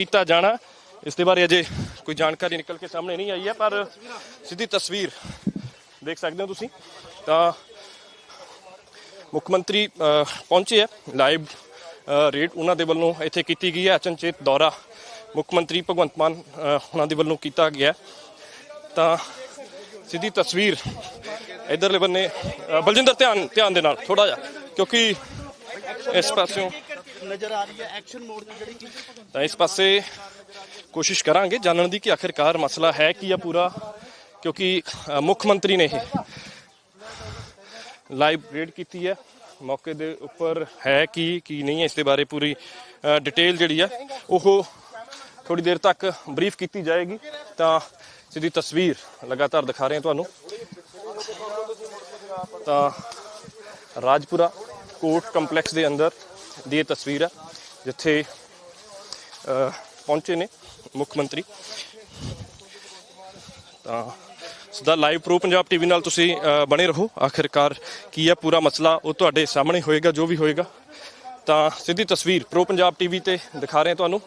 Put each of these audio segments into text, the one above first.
ਕੀਤਾ ਜਾਣਾ। ਇਸ ਦੇ ਬਾਰੇ ਅਜੇ ਕੋਈ ਜਾਣਕਾਰੀ ਨਿਕਲ ਕੇ ਸਾਹਮਣੇ ਨਹੀਂ ਆਈ ਹੈ ਪਰ ਸਿੱਧੀ ਤਸਵੀਰ ਦੇਖ ਸਕਦੇ ਹੋ ਤੁਸੀਂ। ਤਾਂ ਮੁੱਖ ਮੰਤਰੀ ਪਹੁੰਚੇ ਹੈ। ਲਾਈਵ ਅ, ਰੇਟ ਉਹਨਾਂ ਦੇ ਵੱਲੋਂ ਇੱਥੇ ਕੀਤੀ ਗਈ ਹੈ। ਅਚਨਚੇਤ ਦੌਰਾ ਮੁੱਖ ਮੰਤਰੀ ਭਗਵੰਤ ਮਾਨ ਉਹਨਾਂ ਦੇ ਵੱਲੋਂ ਕੀਤਾ ਗਿਆ ਤਾਂ ਸਿੱਧੀ ਤਸਵੀਰ ਇਧਰਲੇ ਬੰਨੇ ਬਲਜਿੰਦਰ ਧਿਆਨ ਧਿਆਨ ਦੇ ਨਾਲ ਥੋੜਾ ਜਿਹਾ ਕਿਉਂਕਿ ਇਸ ਪਾਸਿਓਂ ਨਜ਼ਰ ਆ ਰਹੀ ਹੈ ਐਕਸ਼ਨ ਮੋਡ ਦੀ ਜਿਹੜੀ ਤਾਂ ਇਸ ਪਾਸੇ ਕੋਸ਼ਿਸ਼ ਕਰਾਂਗੇ। ਜਾਣਨ ਦੀ ਕਿ ਆਖਿਰਕਾਰ ਮਸਲਾ ਹੈ ਕੀ ਆ ਪੂਰਾ? ਕਿਉਂਕਿ ਮੁੱਖ ਮੰਤਰੀ ਨੇ ਇਹ ਲਾਈਵ ਰੇਡ ਕੀਤੀ ਹੈ। ਮੌਕੇ ਦੇ ਉੱਪਰ ਹੈ ਕੀ ਕੀ ਨਹੀਂ ਹੈ, ਇਸ ਦੇ ਬਾਰੇ ਪੂਰੀ ਡਿਟੇਲ ਜਿਹੜੀ ਹੈ ਉਹ ਥੋੜੀ ਦੇਰ ਤੱਕ ਬਰੀਫ ਕੀਤੀ ਜਾਏਗੀ। ਤਾਂ ਸਿੱਧੀ ਤਸਵੀਰ ਲਗਾਤਾਰ ਦਿਖਾ ਰਹੇ ਹਾਂ ਤੁਹਾਨੂੰ। ਤਾਂ ਰਾਜਪੁਰਾ ਕੋਰਟ ਕੰਪਲੈਕਸ ਦੇ ਅੰਦਰ ਦੀ ਇਹ ਤਸਵੀਰ ਹੈ, ਜਿੱਥੇ ਪਹੁੰਚੇ ਨੇ ਮੁੱਖ ਮੰਤਰੀ। ਤਾਂ ਸਦਾ ਲਾਈਵ ਪ੍ਰੋ ਪੰਜਾਬ ਟੀਵੀ ਨਾਲ ਤੁਸੀਂ ਬਣੇ ਰਹੋ। ਆਖਿਰਕਾਰ ਕੀ ਹੈ ਪੂਰਾ ਮਸਲਾ, ਉਹ ਤੁਹਾਡੇ ਸਾਹਮਣੇ ਹੋਏਗਾ, ਜੋ ਵੀ ਹੋਏਗਾ। ਤਾਂ ਸਿੱਧੀ ਤਸਵੀਰ ਪ੍ਰੋ ਪੰਜਾਬ ਟੀਵੀ ਤੇ ਦਿਖਾ ਰਹੇ ਤੁਹਾਨੂੰ।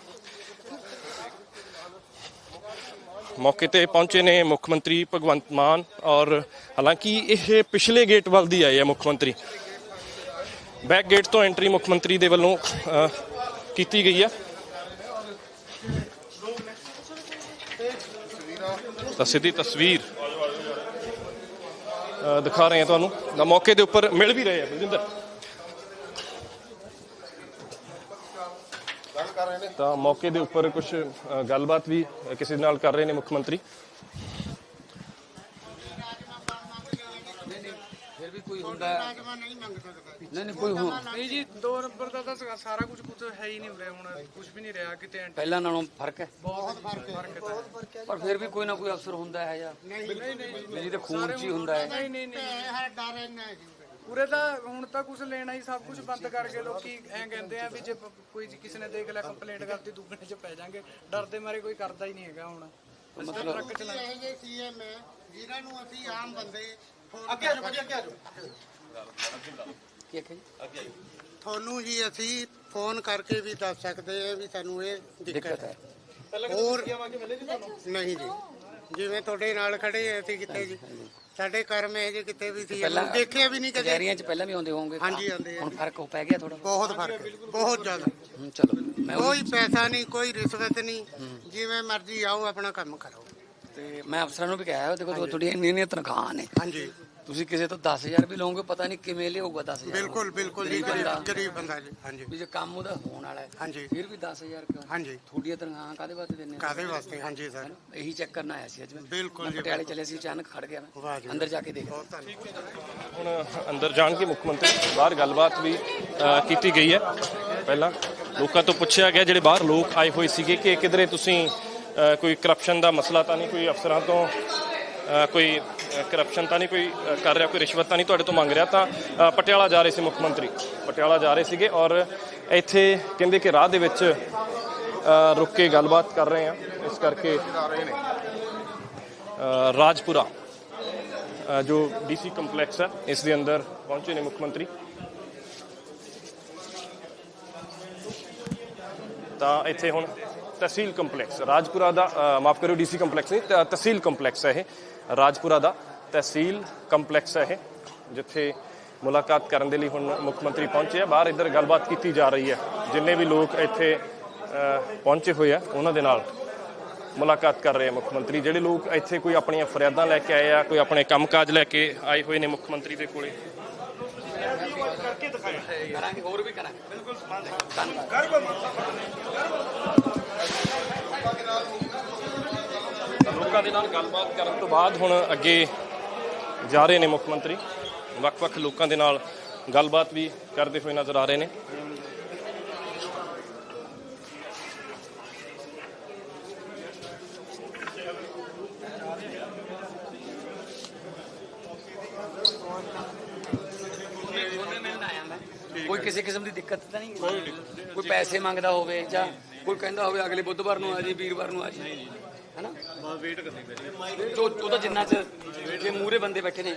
ਮੌਕੇ ਤੇ ਪਹੁੰਚੇ ਨੇ ਮੁੱਖ ਮੰਤਰੀ ਭਗਵੰਤ ਮਾਨ ਔਰ ਹਾਲਾਂਕਿ ਇਹ ਪਿਛਲੇ ਗੇਟ ਵੱਲ ਦੀ ਆਏ ਹੈ ਮੁੱਖ ਮੰਤਰੀ। ਬੈਕ ਗੇਟ ਤੋਂ ਐਂਟਰੀ ਮੁੱਖ ਮੰਤਰੀ ਦੇ ਵੱਲੋਂ ਕੀਤੀ ਗਈ ਹੈ ਤਾਂ ਸਿੱਧੀ ਤਸਵੀਰ ਦਿਖਾ ਰਹੇ ਹਾਂ ਤੁਹਾਨੂੰ। ਤਾਂ ਮੌਕੇ ਦੇ ਉੱਪਰ ਮਿਲ ਵੀ ਰਹੇ ਆ, ਬਲਜਿੰਦਰ। ਤਾਂ ਮੌਕੇ ਦੇ ਉੱਪਰ ਕੁਝ ਗੱਲਬਾਤ ਵੀ ਕਿਸੇ ਨਾਲ ਕਰ ਰਹੇ ਨੇ ਮੁੱਖ ਮੰਤਰੀ। ਫਿਰ ਵੀ ਕੋਈ ਹੁੰਦਾ। ਹੈ। ਨਹੀਂ ਨਹੀਂ ਕੋਈ ਹੋ ਨਹੀਂ ਜੀ ਦੋ ਨੰਬਰ ਦਾ ਤਾਂ ਸਾ- ਸਾਰਾ ਕੁਝ ਕੁਝ ਹੈ ਹੀ ਨਹੀਂ ਉਰੇ ਹੁਣ ਕੁਝ ਵੀ ਨਹੀਂ ਰਿਹਾ ਕਿਤੇ ਐਂਟ ਪਹਿਲਾਂ ਨਾਲੋਂ ਫ਼ਰਕ ਹੈ। ਬਹੁਤ ਫ਼ਰਕ ਹੈ। ਪਰ ਫਿਰ ਵੀ ਕੋਈ ਨਾ ਕੋਈ ਅਫਸਰ ਹੁੰਦਾ ਹੈ ਜਾਂ ਮੇਰੀ ਤਾਂ ਖੂਨ ਚ ਹੀ ਹੁੰਦਾ ਹੈ। ਨਹੀਂ ਨਹੀਂ ਨਹੀਂ ਉਰੇ। ਤਾਂ ਹੁਣ ਤਾਂ ਕੁਝ ਲੈਣਾ ਹੀ ਸਭ ਕੁਝ ਬੰਦ ਕਰਕੇ ਲੋਕੀ ਐਂ ਕਹਿੰਦੇ ਆ ਵੀ ਜੇ ਪ- ਕੋਈ ਜੀ ਕਿਸੇ ਨੇ ਦੇਖ ਲਿਆ ਕੰਪਲੇਂਟ ਕਰਤੀ ਦੁੱਗਣੇ ਚ ਪੈ ਜਾਾਂਗੇ ਡਰਦੇ ਮਾਰੇ ਕੋਈ ਕਰਦਾ ਹੀ ਨਹੀਂ ਹੈਗਾ ਹੁਣ। ਮਤਲਬ ਟਰੱਕ ਚਲਾ ਇਹ ਜੇ ਸੀਐਮ ਹੈ ਜਿਨ੍ਹਾਂ ਨੂੰ ਅਸੀਂ ਆਮ ਬੰਦੇ ਅੱਗੇ ਆ ਜਾਓ ਅੱਗੇ ਆ ਜਾਓ। ਕੀ ਹੈ ਜੀ? ਤੁਹਾਨੂੰ ਜੀ ਅਸੀਂ ਫੋਨ ਕਰਕੇ ਵੀ ਦੱਸ ਸਕਦੇ ਹਾਂ ਵੀ ਸਾਨੂੰ ਇਹ ਦਿੱਕਤ ਦਿੱਕਤ ਹੈ। ਹੈ। ਹੋਰ ਨਹੀਂ ਜੀ। ਜਿਵੇਂ ਤੁਹਾਡੇ ਨਾਲ ਖੜੇ ਆ ਅਸੀਂ ਕਿਤੇ ਜੀ। ਸਾਡੇ ਕਰਮ ਇਹ ਜੇ ਕਿਤੇ ਵੀ ਸੀ। ਪਹਿਲਾਂ ਦੇਖਿਆ ਵੀ ਨਹੀਂ ਕਦੇ। ਕਚਹਿਰੀਆਂ ਚ ਪਹਿਲਾਂ ਵੀ ਆਉਂਦੇ ਹੋਵੋਗੇ ਹਾਂਜੀ, ਆਉਂਦੇ ਆ ਹੁਣ ਫ਼ਰਕ ਹੋ ਪੈ ਗਿਆ ਥੋੜਾ ਬਹੁਤ। ਫ਼ਰਕ ਹੈ। ਬਹੁਤ ਜ਼ਿਆਦਾ। ਚਲੋ ਮੈਂ ਉਹੀ- ਕੋਈ ਪੈਸਾ ਨਹੀਂ ਕੋਈ ਰਿਸ਼ਵਤ ਨਹੀਂ। ਜਿਵੇਂ ਮਰਜ਼ੀ ਆਓ ਆਪਣਾ ਕੰਮ ਕਰੋ। ਤੇ ਮੈਂ ਅਫਸਰਾਂ ਨੂੰ ਵੀ ਕਿਹਾ ਹੈ, ਦੇਖੋ ਤੁਹਾਡੀ ਇੰਨੀ ਇੰਨੀ ਤਨਖਾਹ ਨੇ। ਹਾਂਜੀ। ਤੁਸੀਂ ਕਿਸੇ ਤੋਂ 10000 ਵੀ ਲਓਗੇ ਪਤਾ ਨਹੀਂ ਕਿਵੇਂ ਲਿਆਊਗਾ 10000 ਬਿਲਕੁਲ ਬਿਲਕੁਲ ਜੀ ਗਰੀਬ ਬੰਦਾ। ਗਰੀਬ ਗਰੀਬ ਬੰਦਾ ਜੀ ਹਾਂਜੀ। ਵੀ ਜੇ ਕੰਮ ਉਹਦਾ ਹੋਣ ਵਾਲਾ ਹੈ ਹਾਂਜੀ। ਫਿਰ ਵੀ 10000 ਕਿਉਂ? ਹਾਂਜੀ। ਤੁਹਾਡੀਆਂ ਤਨਖਾਹਾਂ ਕਾਦੇ ਵਾਸਤੇ ਦਿੰਦੇ ਕਾਦੇ ਵਾਸਤੇ? ਹਾਂਜੀ ਸਰ। ਇਹੀ ਚੈੱਕ ਕਰਨ ਆਇਆ ਸੀ ਅੱਜ ਮੈਂ। ਬਿਲਕੁਲ ਮੈਂ ਜੀ, ਪਟਿਆਲੇ ਚਲੇ ਸੀ ਅਚਾਨਕ ਖੜ ਗਿਆ ਵਾਹ ਜੀ। ਮੈਂ ਅੰਦਰ ਜਾ ਕੇ ਦੇਖ ਬਹੁਤ ਧੰਨਵਾਦ। ਹੁਣ ਅੰਦਰ ਜਾਣ ਕੇ ਮੁੱਖ ਮੰਤਰੀ। ਬਾਹਰ ਗੱਲਬਾਤ ਵੀ ਅ, ਕੀਤੀ ਗਈ ਹੈ। ਪਹਿਲਾਂ ਲੋਕਾਂ ਤੋਂ ਪੁੱਛਿਆ ਗਿਆ ਜਿਹੜੇ ਬਾਹਰ ਲੋਕ ਆਏ ਹੋਏ ਸੀਗੇ ਕਿ ਕਿਧਰੇ ਤੁਸੀਂ ਕੋਈ ਕਰਪਸ਼ਨ ਦਾ ਮਸਲਾ ਤਾਂ ਨਹੀਂ ਕੋਈ ਅਫਸਰਾਂ ਤੋਂ ਕੋਈ ਕਰਪਸ਼ਨ ਤਾਂ ਨਹੀਂ ਕੋਈ ਕਰ ਰਿਹਾ ਕੋਈ ਰਿਸ਼ਵਤ ਤਾਂ ਨਹੀਂ ਤੁਹਾਡੇ ਤੋਂ ਮੰਗ ਰਿਹਾ ਤਾਂ ਪਟਿਆਲਾ ਜਾ ਰਹੇ ਸੀ ਮੁੱਖ ਮੰਤਰੀ। ਪਟਿਆਲਾ ਜਾ ਰਹੇ ਸੀਗੇ ਔਰ ਇੱਥੇ ਕਹਿੰਦੇ ਕਿ ਰਾਹ ਦੇ ਵਿੱਚ ਅ, ਰੁਕ ਕੇ ਗੱਲਬਾਤ ਕਰ ਰਹੇ ਆ ਇਸ ਕਰਕੇ ਰਾਜਪੁਰਾ ਅ, ਜੋ ਡੀਸੀ ਕੰਪਲੈਕਸ ਹੈ ਇਸ ਦੇ ਅੰਦਰ ਪਹੁੰਚੇ ਨੇ ਮੁੱਖ ਮੰਤਰੀ। ਤਾਂ ਇੱਥੇ ਹੁਣ ਤਹਿਸੀਲ ਕੰਪਲੈਕਸ ਰਾਜਪੁਰਾ ਦਾ ਮਾਫ ਕਰਿਓ ਡੀਸੀ ਕੰਪਲੈਕਸ ਨਹੀਂ ਤਹਿਸੀਲ ਕੰਪਲੈਕਸ ਹੈ ਇਹ। ਰਾਜਪੁਰਾ ਦਾ ਤਹਿਸੀਲ ਕੰਪਲੈਕਸ ਹੈ ਇਹ ਜਿੱਥੇ ਮੁਲਾਕਾਤ ਕਰਨ ਦੇ ਲਈ ਹੁਣ ਮੁੱਖ ਮੰਤਰੀ ਪਹੁੰਚੇ ਆ। ਬਾਹਰ ਇੱਧਰ ਗੱਲਬਾਤ ਕੀਤੀ ਜਾ ਰਹੀ ਹੈ। ਜਿੰਨੇ ਵੀ ਲੋਕ ਇੱਥੇ ਪਹੁੰਚੇ ਹੋਏ ਆ ਉਹਨਾਂ ਦੇ ਨਾਲ ਮੁਲਾਕਾਤ ਕਰ ਰਹੇ ਆ ਮੁੱਖ ਮੰਤਰੀ। ਜਿਹੜੇ ਲੋਕ ਇੱਥੇ ਕੋਈ ਆਪਣੀਆਂ ਫਰਿਆਦਾਂ ਲੈ ਕੇ ਆਏ ਆ ਕੋਈ ਆਪਣੇ ਕੰਮਕਾਜ ਲੈ ਕੇ ਆਏ ਹੋਏ ਨੇ ਮੁੱਖ ਮੰਤਰੀ ਦੇ ਕੋਲੇ। ਕਰਾਂਗੇ ਹੋਰ ਵੀ ਕਰਾਂਗੇ। ਬਿਲਕੁਲ ਤਾਂ ਲੋਕਾਂ ਦੇ ਨਾਲ ਗੱਲਬਾਤ ਕਰਨ ਤੋਂ ਬਾਅਦ ਹੁਣ ਅੱਗੇ ਜਾ ਰਹੇ ਨੇ ਮੁੱਖ ਮੰਤਰੀ। ਵੱਖ-ਵੱਖ ਲੋਕਾਂ ਦੇ ਨਾਲ ਗੱਲਬਾਤ ਵੀ ਕਰਦੇ ਹੋਏ ਨਜ਼ਰ ਆ ਰਹੇ ਨੇ। ਕੋਈ ਕਿਸੇ ਕਿਸਮ ਦੀ ਦਿੱਕਤ ਤਾਂ ਨਹੀਂ? ਕੋਈ ਪੈਸੇ ਮੰਗਦਾ ਹੋਵੇ ਜਾਂ ਕੋਈ ਕਹਿੰਦਾ ਹੋਵੇ ਅਗਲੇ ਬੁੱਧਵਾਰ ਨੂੰ ਆ ਜੀ ਵੀਰਵਾਰ ਨੂੰ ਆ ਜੀ। ਹੈਨਾ? ਬਸ ਵੇਟ ਕਰਨੀ ਪੈਣੀ ਜੋ ਉਹਦਾ ਜਿੰਨਾ ਚ ਜੇ ਮੂਰੇ ਬੰਦੇ ਬੈਠੇ ਨੇ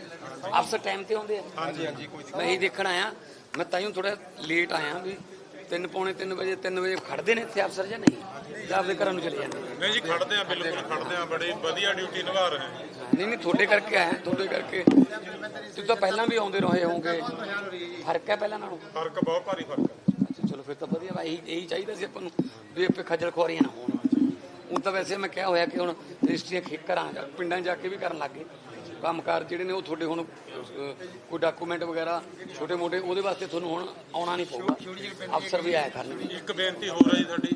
ਅਫਸਰ ਟਾਈਮ ਤੇ ਆਉਂਦੇ ਆ। ਹਾਂਜੀ ਹਾਂਜੀ ਕੋਈ ਮੈਂ ਇਹੀ ਦੇਖਣ ਆਇਆ ਮੈਂ ਤਾਈਓ ਥੋੜਾ ਲੇਟ ਆਇਆ ਵੀ ਤਿੰਨ ਪੌਣੇ 3 ਵਜੇ 3 ਵਜੇ ਖੜਦੇ ਨੇ ਇੱਥੇ ਅਫਸਰ ਜਾਂ ਨਹੀਂ? ਜਾਂ ਆਪਦੇ ਘਰਾਂ ਨੂੰ ਚਲੇ ਜਾਂਦੇ ਨੇ? ਨਹੀਂ ਜੀ ਖੜਦੇ ਆ ਬਿਲਕੁਲ ਖੜਦੇ ਆ ਬੜੀ ਵਧੀਆ ਡਿਊਟੀ ਨਿਭਾ ਰਹੇ ਹਾਂ ਨਹੀਂ ਨਹੀਂ ਤੁਹਾਡੇ ਕਰਕੇ ਆਇਆ ਤੁਹਾਡੇ ਕਰਕੇ। ਤੁਸੀਂ ਤਾਂ ਪਹਿਲਾਂ ਵੀ ਆਉਂਦੇ ਰਹੇ ਹੋਵੋਗੇ। ਫ਼ਰਕ ਹੈ ਪਹਿਲਾਂ ਨਾਲੋਂ? ਫ਼ਰਕ ਬਹੁਤ ਭਾਰੀ ਫ਼ਰਕ ਹੈ। ਫਿਰ ਤਾਂ ਵਧੀਆ ਵਾ, ਇਹੀ ਇਹੀ ਚਾਹੀਦਾ ਸੀ ਆਪਾਂ ਨੂੰ ਵੀ ਆਪੇ ਖੱਜਲ ਖੁਆਰੀਆਂ ਨਾ ਹੋਣ। ਹੁਣ ਤਾਂ ਵੈਸੇ ਮੈਂ ਕਿਹਾ ਹੋਇਆ ਕਿ ਹੁਣ ਰਜਿਸਟਰੀਆਂ ਖੇ ਘਰਾਂ ਪਿੰਡਾਂ 'ਚ ਜਾ ਕੇ ਵੀ ਕਰਨ ਲੱਗੇ ਕੰਮਕਾਰ ਜਿਹੜੇ ਨੇ ਉਹ ਤੁਹਾਡੇ ਹੁਣ ਕੋਈ ਡਾਕੂਮੈਂਟ ਵਗੈਰਾ ਛੋਟੇ ਮੋਟੇ ਉਹਦੇ ਵਾਸਤੇ ਤੁਹਾਨੂੰ ਹੁਣ ਆਉਣਾ ਨਹੀਂ ਪਊਗਾ। ਅਫਸਰ ਵੀ ਆਇਆ ਕਰਨਗੇ ਇੱਕ ਬੇਨਤੀ ਹੋਰ ਹੈ ਜੀ ਸਾਡੀ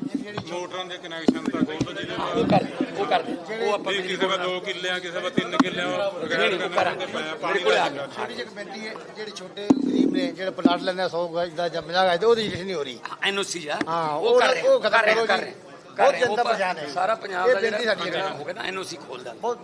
ਮੋਟਰਾਂ ਦੇ ਕਨੈਕਸ਼ਨ ਤਾਂ ਗੋਲ ਜਿਹਦੇ ਉਹ ਕਰਦੇ ਉਹ ਕਰਦੇ ਉਹ ਆਪਾਂ ਕਿਸੇ ਵਾ 2 ਕਿੱਲੇ ਆ ਕਿਸੇ ਵਾ 3 ਕਿੱਲੇ ਆ ਨਹੀਂ ਨਹੀਂ ਉਹ ਕਰਾਂਗੇ। ਮੇਰੇ ਕੋਲ ਆ ਗਿਆ। ਛੋਟੀ ਜਿਹੀ ਕਮੇਟੀ ਹੈ ਜਿਹੜੇ ਛੋਟੇ ਗਰੀਬ ਨੇ ਜਿਹੜੇ ਪਲਾਟ ਲੈਂਦੇ 100 ਗਜ ਦਾ ਜਾਂ 50 ਗਜ ਦਾ ਉਹਦੀ ਰਜਿਸਟਰੀ ਨਹੀਂ ਹੋ ਰਹੀ। ਐਨਓਸੀ ਆ। ਹਾਂ, ਉਹ ਕਰ ਰਹੇ ਉਹ ਖਤਮ ਕਰ ਕਰੋ ਕਰ। ਰਹੇ ਬਹੁਤ ਜਨਤਾ ਪਰ- ਪਰੇਸ਼ਾਨ ਹੈ। ਸਾਰਾ ਪੰਜਾਬ ਦਾ ਜਿਹੜਾ ਸਾਡੀ ਹੈ। ਹੋ। ਗਿਆ ਨਾ ਐਨਓਸੀ ਖੋਲ ਦਾਂਗੇ। ਬਹੁਤ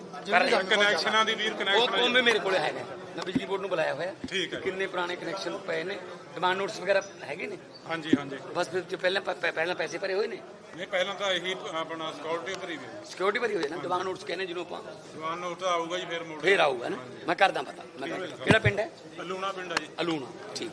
ਕਨੈਕਸ਼ਨਾਂ ਦੀ ਵੀਰ ਕਨੈਕਸ਼ਨ ਉਹ ਵੀ ਮੇਰੇ ਕੋਲੇ ਹੈਗਾ ਮੈਂ ਬਿਜਲੀ ਬੋਰਡ ਨੂੰ ਬੁਲਾਇਆ ਹੋਇਆ। ਠੀਕ ਹੈ। ਕਿੰਨੇ ਪੁਰਾਣੇ ਕਨੈਕਸ਼ਨ ਪਏ ਨੇ? ਡਿਮਾਂਡ ਨੋਟਸ ਵਗੈਰਾ ਹੈਗੇ ਨੇ? ਹਾਂਜੀ ਹਾਂਜੀ। ਬਸ ਫਿਰ ਜੋ ਪਹਿਲਾਂ ਪਹਿਲਾਂ ਪੈਸੇ ਭਰੇ ਹੋਏ ਨੇ? ਨਹੀਂ ਪਹਿਲਾਂ ਤਾਂ ਇਹੀ ਆਪਣਾ ਸਕਿਉਰਟੀ ਭਰੀ ਵੀ ਸਿਕਿਉਰਿਟੀ ਭਰੀ ਹੋਈ ਹੈ ਨਾ? ਡਿਮਾਂਡ ਨੋਟਸ ਕਹਿੰਦੇ ਜਿਹਨੂੰ ਆਪਾਂ ਜਵਾਨ ਨੋਟ ਤਾਂ ਆਊਗਾ ਜੀ ਫਿਰ ਮੋੜ ਫੇਰ ਆਊਗਾ ਨਾ? ਮੈਂ ਕਰਦਾ ਪਤਾ। ਕਿਹੜਾ ਪਿੰਡ ਹੈ? ਲੂਣਾ ਪਿੰਡ ਆ ਜੀ। ਅਲੂਣਾ। ਠੀਕ।